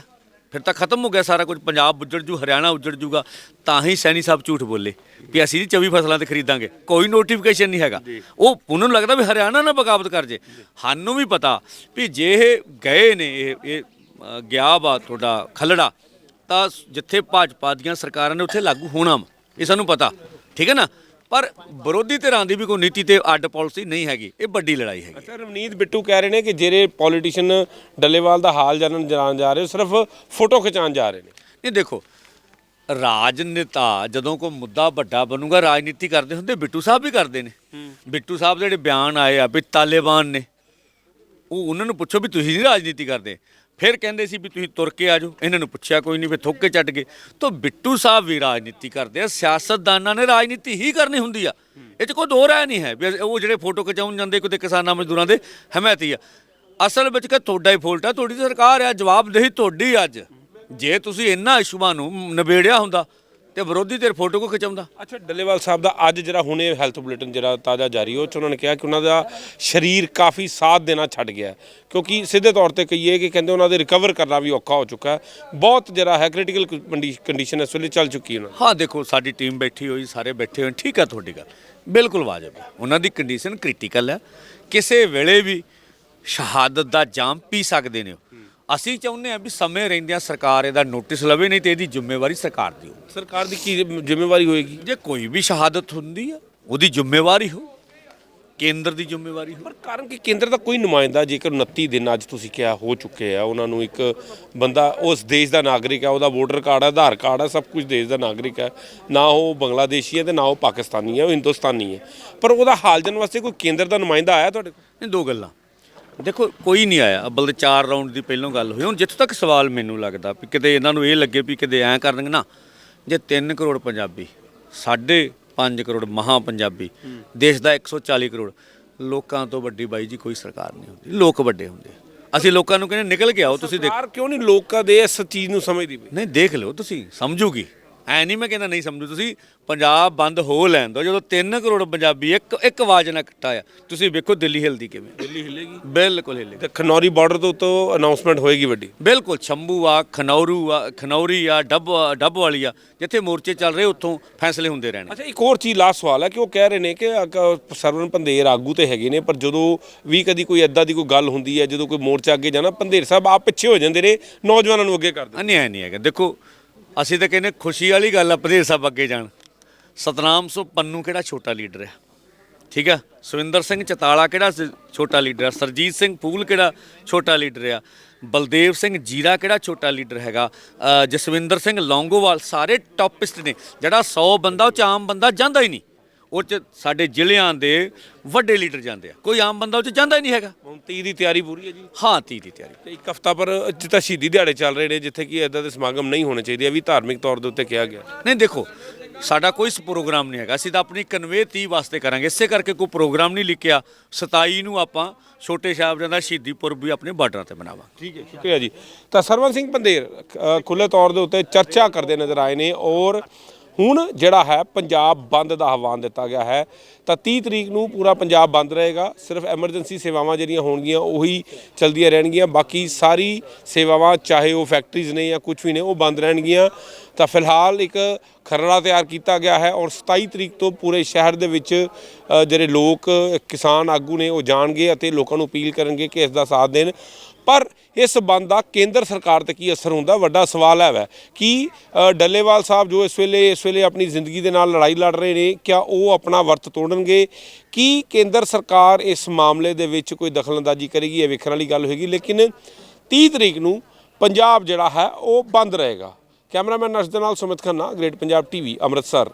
ਫਿਰ ਤਾਂ ਖਤਮ ਹੋ ਗਿਆ ਸਾਰਾ ਕੁਝ ਪੰਜਾਬ ਉੱਜੜ ਜੂ ਹਰਿਆਣਾ ਉੱਜੜ ਜੂਗਾ ਤਾਂ ਹੀ ਸੈਣੀ ਸਾਹਿਬ ਝੂਠ ਬੋਲੇ ਵੀ ਅਸੀਂ ਜੀ 24 ਫਸਲਾਂ ਤੇ ਖਰੀਦਾਂਗੇ। ਕੋਈ ਨੋਟੀਫਿਕੇਸ਼ਨ ਨਹੀਂ ਹੈਗਾ। ਉਹ ਉਹਨਾਂ ਨੂੰ ਲੱਗਦਾ ਵੀ ਹਰਿਆਣਾ ਨਾਲ ਬਗਾਵਤ ਕਰ ਜੇ। ਸਾਨੂੰ ਵੀ ਪਤਾ ਵੀ ਜੇ ਇਹ ਗਏ ਨੇ ਇਹ ਗਿਆ ਵਾ ਤੁਹਾਡਾ ਖਲੜਾ ਤਾਂ ਜਿੱਥੇ ਭਾਜਪਾ ਦੀਆਂ ਸਰਕਾਰਾਂ ਨੇ ਉੱਥੇ ਲਾਗੂ ਹੋਣਾ ਵਾ। ਇਹ ਸਾਨੂੰ ਪਤਾ ਠੀਕ ਹੈ ਨਾ? ਪਰ ਵਿਰੋਧੀ ਧਿਰਾਂ ਦੀ ਵੀ ਕੋਈ ਨੀਤੀ ਤੇ ਅੱਡ ਪਾਲਿਸੀ ਨਹੀਂ ਹੈਗੀ ਇਹ ਵੱਡੀ ਲੜਾਈ ਹੈਗੀ। ਅੱਛਾ ਰਵਨੀਤ ਬਿੱਟੂ ਕਹਿ ਰਹੇ ਨੇ ਕਿ ਜਿਹੜੇ ਪੋਲੀਟੀਸ਼ੀਅਨ ਡੱਲੇਵਾਲ ਦਾ ਹਾਲ ਜਾਣਨ ਜਾਣ ਜਾ ਰਹੇ ਸਿਰਫ ਫੋਟੋ ਖਿਚਾਉਣ ਜਾ ਰਹੇ ਨੇ। ਨਹੀਂ ਦੇਖੋ ਰਾਜਨੇਤਾ ਜਦੋਂ ਕੋਈ ਮੁੱਦਾ ਵੱਡਾ ਬਣੂਗਾ ਰਾਜਨੀਤੀ ਕਰਦੇ ਹੁੰਦੇ ਬਿੱਟੂ ਸਾਹਿਬ ਵੀ ਕਰਦੇ ਨੇ। ਬਿੱਟੂ ਸਾਹਿਬ ਦੇ ਜਿਹੜੇ ਬਿਆਨ ਆਏ ਆ ਵੀ ਤਾਲਿਬਾਨ ਨੇ ਉਹ ਉਹਨਾਂ ਨੂੰ ਪੁੱਛੋ ਵੀ ਤੁਸੀਂ ਨਹੀਂ ਰਾਜਨੀਤੀ ਕਰਦੇ। ਫਿਰ ਕਹਿੰਦੇ ਸੀ ਵੀ ਤੁਸੀਂ ਤੁਰ ਕੇ ਆ ਜਾਓ। ਇਹਨਾਂ ਨੂੰ ਪੁੱਛਿਆ ਕੋਈ ਨਹੀਂ ਵੀ ਥੁੱਕ ਕੇ ਚੱਟ ਗਏ। ਤਾਂ ਬਿੱਟੂ ਸਾਹਿਬ ਵੀ ਰਾਜਨੀਤੀ ਕਰਦੇ ਆ। ਸਿਆਸਤਦਾਨਾਂ ਨੇ ਰਾਜਨੀਤੀ ਹੀ ਕਰਨੀ ਹੁੰਦੀ ਆ। ਇਹ 'ਚ ਕੋਈ ਦੋ ਰਾਏ ਨਹੀਂ ਹੈ। ਵੀ ਉਹ ਜਿਹੜੇ ਫੋਟੋ ਖਿਚਾਉਣ ਜਾਂਦੇ ਕਿਤੇ ਕਿਸਾਨਾਂ ਮਜ਼ਦੂਰਾਂ ਦੇ, ਹਮਾਇਤੀ ਆ। ਅਸਲ ਵਿੱਚ ਕਿ ਤੁਹਾਡਾ ਹੀ ਫੋਲਟ ਆ, ਤੁਹਾਡੀ ਸਰਕਾਰ ਆ, ਜਵਾਬਦੇਹੀ ਤੁਹਾਡੀ ਅੱਜ। ਜੇ ਤੁਸੀਂ ਇਹਨਾਂ ਇਸ਼ੂਆਂ ਨੂੰ ਨਿਬੇੜਿਆ ਹੁੰਦਾ ਤੇ ਵਿਰੋਧੀ ਧਿਰ ਫੋਟੋ ਕੋ ਖਿਚਾਉਂਦਾ। ਅੱਛਾ ਡੱਲੇਵਾਲ ਸਾਹਿਬ ਦਾ ਅੱਜ ਜਿਹੜਾ ਹੁਣੇ ਹੈਲਥ ਬੁਲੇਟਿਨ ਜਿਹੜਾ ਤਾਜ਼ਾ ਜਾਰੀ ਹੋ ਚ ਉਹਨਾਂ ਨੇ ਕਿਹਾ ਕਿ ਉਹਨਾਂ ਦਾ ਸਰੀਰ ਕਾਫੀ ਸਾਥ ਦੇਣਾ ਛੱਡ ਗਿਆ। ਕਿਉਂਕਿ ਸਿੱਧੇ ਤੌਰ ਤੇ ਕਹੀਏ ਕਿ ਕਹਿੰਦੇ ਉਹਨਾਂ ਦੇ ਰਿਕਵਰ ਕਰਨਾ ਵੀ ਔਖਾ ਹੋ ਚੁੱਕਾ ਹੈ। ਬਹੁਤ ਜਿਹੜਾ ਹੈ ਕ੍ਰਿਟੀਕਲ ਕੰਡੀਸ਼ਨ ਇਸ ਵੇਲੇ ਚੱਲ ਚੁੱਕੀ ਹੈ ਉਹਨਾਂ ਦੀ। ਹਾਂ ਦੇਖੋ ਸਾਡੀ ਟੀਮ ਬੈਠੀ ਹੋਈ ਸਾਰੇ ਬੈਠੇ ਹੋਏ ਠੀਕ ਆ ਤੁਹਾਡੀ ਗੱਲ। ਬਿਲਕੁਲ ਵਾਜਬ ਹੈ। ਉਹਨਾਂ ਦੀ ਕੰਡੀਸ਼ਨ ਕ੍ਰਿਟੀਕਲ ਹੈ। ਕਿਸੇ ਵੇਲੇ ਵੀ ਸ਼ਹਾਦਤ ਦਾ ਜਾਮ ਪੀ ਸਕਦੇ ਨੇ ਉਹ। ਅਸੀਂ ਚਾਹੁੰਦੇ ਹਾਂ ਵੀ ਸਮੇਂ ਰਹਿੰਦਿਆਂ ਸਰਕਾਰ ਇਹਦਾ ਨੋਟਿਸ ਲਵੇ ਨਹੀਂ ਤੇ ਇਹਦੀ ਜ਼ਿੰਮੇਵਾਰੀ ਸਰਕਾਰ ਦੀ ਹੋ ਸਰਕਾਰ ਦੀ ਕੀ ਜ਼ਿੰਮੇਵਾਰੀ ਹੋਏਗੀ? ਜੇ ਕੋਈ ਵੀ ਸ਼ਹਾਦਤ ਹੁੰਦੀ ਆ ਉਹਦੀ ਜ਼ਿੰਮੇਵਾਰੀ ਹੋ ਕੇਂਦਰ ਦੀ ਜ਼ਿੰਮੇਵਾਰੀ ਹੋ। ਪਰ ਕਾਰਨ ਕਿ? ਕੇਂਦਰ ਦਾ ਕੋਈ ਨੁਮਾਇੰਦਾ ਜੇਕਰ 29 ਦਿਨ ਅੱਜ ਤੁਸੀਂ ਕਿਹਾ ਹੋ ਚੁੱਕੇ ਆ ਉਹਨਾਂ ਨੂੰ ਇੱਕ ਬੰਦਾ ਉਸ ਦੇਸ਼ ਦਾ ਨਾਗਰਿਕ ਹੈ ਉਹਦਾ ਵੋਟਰ ਕਾਰਡ ਹੈ ਆਧਾਰ ਕਾਰਡ ਹੈ ਸਭ ਕੁਝ ਦੇਸ਼ ਦਾ ਨਾਗਰਿਕ ਹੈ ਨਾ ਉਹ ਬੰਗਲਾਦੇਸ਼ੀ ਹੈ ਤੇ ਨਾ ਉਹ ਪਾਕਿਸਤਾਨੀ ਹੈ ਉਹ ਹਿੰਦੁਸਤਾਨੀ ਹੈ ਪਰ ਉਹਦਾ ਹਾਲ ਜਾਣਨ ਵਾਸਤੇ ਕੋਈ ਕੇਂਦਰ ਦਾ ਨੁਮਾਇੰਦਾ ਆਇਆ ਤੁਹਾਡੇ ਕੋਲ? ਇਹ ਦੋ ਗੱਲਾਂ। ਦੇਖੋ ਕੋਈ ਨਹੀਂ ਆਇਆ। ਅੱਬਲ ਦੇ ਚਾਰ ਰਾਉਂਡ ਦੀ ਪਹਿਲੋਂ ਗੱਲ ਹੋਈ। ਹੁਣ ਜਿੱਥੋਂ ਤੱਕ ਸਵਾਲ ਮੈਨੂੰ ਲੱਗਦਾ ਵੀ ਕਿਤੇ ਇਹਨਾਂ ਨੂੰ ਇਹ ਲੱਗੇ ਵੀ ਕਿਤੇ ਐਂ ਕਰ ਦੇਣਗੇ ਨਾ ਜੇ 3 ਕਰੋੜ ਪੰਜਾਬੀ ਸਾਢੇ 5 ਕਰੋੜ ਮਹਾ ਪੰਜਾਬੀ ਦੇਸ਼ ਦਾ 140 ਕਰੋੜ ਲੋਕਾਂ ਤੋਂ ਵੱਡੀ ਬਾਈ ਜੀ ਕੋਈ ਸਰਕਾਰ ਨਹੀਂ ਹੁੰਦੀ। ਲੋਕ ਵੱਡੇ ਹੁੰਦੇ। ਅਸੀਂ ਲੋਕਾਂ ਨੂੰ ਕਹਿੰਦੇ ਨਿਕਲ ਕੇ ਆਓ ਤੁਸੀਂ ਦੇਖ ਸਰਕਾਰ ਕਿਉਂ ਨਹੀਂ ਲੋਕਾਂ ਦੇ ਇਸ ਚੀਜ਼ ਨੂੰ ਸਮਝਦੀ ਪਈ? ਨਹੀਂ ਦੇਖ ਲਿਓ ਤੁਸੀਂ ਸਮਝੂਗੀ। ਐ ਨਹੀਂ ਮੈਂ ਕਹਿੰਦਾ ਨਹੀਂ ਸਮਝੂ ਤੁਸੀਂ ਪੰਜਾਬ ਬੰਦ ਹੋ ਲੈਣ ਦਿਓ। ਜਦੋਂ 3 ਕਰੋੜ ਪੰਜਾਬੀ ਇੱਕ ਇੱਕ ਆਵਾਜ਼ ਨਾਲ ਇਕੱਠਾ ਆ ਤੁਸੀਂ ਵੇਖੋ ਦਿੱਲੀ ਹਿਲਦੀ ਕਿਵੇਂ। ਦਿੱਲੀ ਹਿੱਲੇਗੀ। ਬਿਲਕੁਲ ਹਿਲੇਗੀ। ਤੇ ਖਨੌਰੀ ਬਾਰਡਰ ਤੋਂ ਤੋਂ ਅਨਾਉਂਸਮੈਂਟ ਹੋਏਗੀ ਵੱਡੀ। ਬਿਲਕੁਲ ਸ਼ੰਭੂ ਆ ਖਨੌਰੂ ਆ ਖਨੌਰੀ ਆ ਡੱਬ ਡੱਬ ਵਾਲੀ ਆ ਜਿੱਥੇ ਮੋਰਚੇ ਚੱਲ ਰਹੇ ਉੱਥੋਂ ਫੈਸਲੇ ਹੁੰਦੇ ਰਹਿਣੇ। ਅੱਛਾ ਇੱਕ ਹੋਰ ਚੀਜ਼ ਲਾਸਟ ਸਵਾਲ ਹੈ ਕਿ ਉਹ ਕਹਿ ਰਹੇ ਨੇ ਕਿ ਸਰਵਨ ਪੰਧੇਰ ਆਗੂ ਤੇ ਹੈਗੇ ਨੇ ਪਰ ਜਦੋਂ ਵੀ ਕਦੀ ਕੋਈ ਐਦਾਂ ਦੀ ਕੋਈ ਗੱਲ ਹੁੰਦੀ ਹੈ ਜਦੋਂ ਕੋਈ ਮੋਰਚਾ ਅੱਗੇ ਜਾਣਾ ਪੰਧੇਰ ਸਾਹਿਬ ਆਪ ਪਿੱਛੇ ਹੋ ਜਾਂਦੇ ਨੇ ਨੌਜਵਾਨਾਂ ਨੂੰ ਅੱਗੇ ਕਰਦੇ ਅਨਿਆਏ ਨਹੀਂ ਹੈਗਾ। ਦੇਖੋ ਅਸੀਂ ਤਾਂ ਕਹਿੰਦੇ ਖੁਸ਼ੀ ਵਾਲੀ ਗੱਲ ਆ ਪਧੇਰ ਸਾਹਿਬ ਅੱਗੇ ਜਾਣ। ਸਤਨਾਮ ਸੋ ਪੰਨੂ ਕਿਹੜਾ ਛੋਟਾ ਲੀਡਰ ਹੈ ਠੀਕ ਆ? ਸੁਰਿੰਦਰ ਸਿੰਘ ਚਤਾਲਾ ਕਿਹੜਾ ਛੋਟਾ ਲੀਡਰ ਆ? ਸਰਜੀਤ ਸਿੰਘ ਫੂਲ ਕਿਹੜਾ ਛੋਟਾ ਲੀਡਰ ਆ? ਬਲਦੇਵ ਸਿੰਘ ਜੀਰਾ ਕਿਹੜਾ ਛੋਟਾ ਲੀਡਰ ਹੈਗਾ? ਜਸਵਿੰਦਰ ਸਿੰਘ ਲੌਂਗੋਵਾਲ ਸਾਰੇ ਟੌਪਿਸਟ ਨੇ। ਜਿਹੜਾ 100 ਬੰਦਾ ਉਹ ਚ ਆਮ ਬੰਦਾ ਜਾਂਦਾ ਹੀ ਨਹੀਂ। ਉਹ ਚ ਸਾਡੇ ਜ਼ਿਲ੍ਹਿਆਂ ਦੇ ਵੱਡੇ ਲੀਡਰ ਜਾਂਦੇ ਆ। ਕੋਈ ਆਮ ਬੰਦਾ ਉਹ ਚ ਜਾਂਦਾ ਹੀ ਨਹੀਂ ਹੈਗਾ। ਹੁਣ 30 ਦੀ ਤਿਆਰੀ ਪੂਰੀ ਹੈ ਜੀ? ਹਾਂ ਤੀ ਦੀ ਤਿਆਰੀ। ਤੇ ਇੱਕ ਹਫਤਾ ਪਰ ਜਿੱਦਾਂ ਸ਼ਹੀਦੀ ਦਿਹਾੜੇ ਚੱਲ ਰਹੇ ਨੇ ਜਿੱਥੇ ਕਿ ਐਦਾਂ ਦੇ ਸਮਾਗਮ ਨਹੀਂ ਹੋਣੇ ਚਾਹੀਦੇ ਵੀ ਧਾਰਮਿਕ ਤੌਰ ਦੇ ਉੱਤੇ ਕਿਹਾ ਗਿਆ। ਨਹੀਂ ਦੇਖੋ ਸਾਡਾ ਕੋਈ ਪ੍ਰੋਗਰਾਮ ਨਹੀਂ ਹੈਗਾ। ਅਸੀਂ ਤਾਂ ਆਪਣੀ ਕਨਵੇ 30 ਵਾਸਤੇ ਕਰਾਂਗੇ। ਇਸੇ ਕਰਕੇ ਕੋਈ ਪ੍ਰੋਗਰਾਮ ਨਹੀਂ ਲਿਖਿਆ। 27 ਨੂੰ ਆਪਾਂ ਛੋਟੇ ਸਾਹਿਬਜ਼ਾਦਾ ਦਾ ਸ਼ਹੀਦੀ ਪੁਰਬ ਵੀ ਆਪਣੇ ਬਾਰਡਰਾਂ ਤੇ ਮਨਾਵਾਂਗੇ। ਠੀਕ ਹੈ ਸ਼ੁਕਰੀਆ ਜੀ। ਤਾਂ ਸਰਵਨ ਸਿੰਘ ਪੰਧੇਰ ਅ, ਖੁੱਲ੍ਹੇ ਤੌਰ ਦੇ ਉੱਤੇ ਚਰਚਾ ਕਰਦੇ ਨਜ਼ਰ ਆਏ ਨੇ ਔਰ ਹੁਣ ਜਿਹੜਾ ਹੈ ਪੰਜਾਬ ਬੰਦ ਦਾ ਆਹਵਾਨ ਦਿੱਤਾ ਗਿਆ ਹੈ। ਤਾਂ 30 ਤਰੀਕ ਨੂੰ ਪੂਰਾ ਪੰਜਾਬ ਬੰਦ ਰਹੇਗਾ। ਸਿਰਫ ਐਮਰਜੈਂਸੀ ਸੇਵਾਵਾਂ ਜਿਹੜੀਆਂ ਹੋਣਗੀਆਂ, ਉਹੀ ਚਲਦੀਆਂ ਰਹਿਣਗੀਆਂ। ਬਾਕੀ ਸਾਰੀ ਸੇਵਾਵਾਂ, ਚਾਹੇ ਉਹ ਫੈਕਟਰੀਜ਼ ਨੇ ਜਾਂ ਕੁਝ ਵੀ ਨੇ, ਉਹ ਬੰਦ ਰਹਿਣਗੀਆਂ। ਤਾਂ ਫਿਲਹਾਲ ਇੱਕ ਖਰੜਾ ਤਿਆਰ ਕੀਤਾ ਗਿਆ ਹੈ ਔਰ 27 ਤਰੀਕ ਤੋਂ ਪੂਰੇ ਸ਼ਹਿਰ ਦੇ ਵਿੱਚ ਜਿਹੜੇ ਲੋਕ, ਕਿਸਾਨ ਆਗੂ ਨੇ ਉਹ ਜਾਣਗੇ ਅਤੇ ਲੋਕਾਂ ਨੂੰ ਅਪੀਲ ਕਰਨਗੇ ਕਿ ਇਸ ਦਾ ਸਾਥ ਦੇਣ। ਪਰ ਇਸ ਬੰਦ ਦਾ ਕੇਂਦਰ ਸਰਕਾਰ ਤੇ ਕੀ ਅਸਰ ਹੁੰਦਾ? ਵੱਡਾ ਸਵਾਲ ਹੈ ਵੈ। ਕਿ ਡੱਲੇਵਾਲ ਸਾਹਿਬ ਜੋ ਇਸ ਵੇਲੇ ਇਸ ਵੇਲੇ ਆਪਣੀ ਜ਼ਿੰਦਗੀ ਦੇ ਨਾਲ ਲੜਾਈ ਲੜ ਰਹੇ ਨੇ, ਕਿਆ ਉਹ ਆਪਣਾ ਵਰਤ ਤੋੜਨਗੇ? ਕੀ ਕੇਂਦਰ ਸਰਕਾਰ ਇਸ ਮਾਮਲੇ ਦੇ ਵਿੱਚ ਕੋਈ ਦਖਲਅੰਦਾਜ਼ੀ ਕਰੇਗੀ? ਇਹ ਵੇਖਣ ਵਾਲੀ ਗੱਲ ਹੋਏਗੀ। ਲੇਕਿਨ 30 ਤਰੀਕ ਨੂੰ ਪੰਜਾਬ ਜਿਹੜਾ ਹੈ, ਉਹ ਬੰਦ ਰਹੇਗਾ। ਕੈਮਰਾਮੈਨ ਨਰਸ ਦੇ ਨਾਲ ਸੁਮਿਤ ਖੰਨਾ, ਗ੍ਰੇਟ ਪੰਜਾਬ ਟੀਵੀ, ਅੰਮ੍ਰਿਤਸਰ।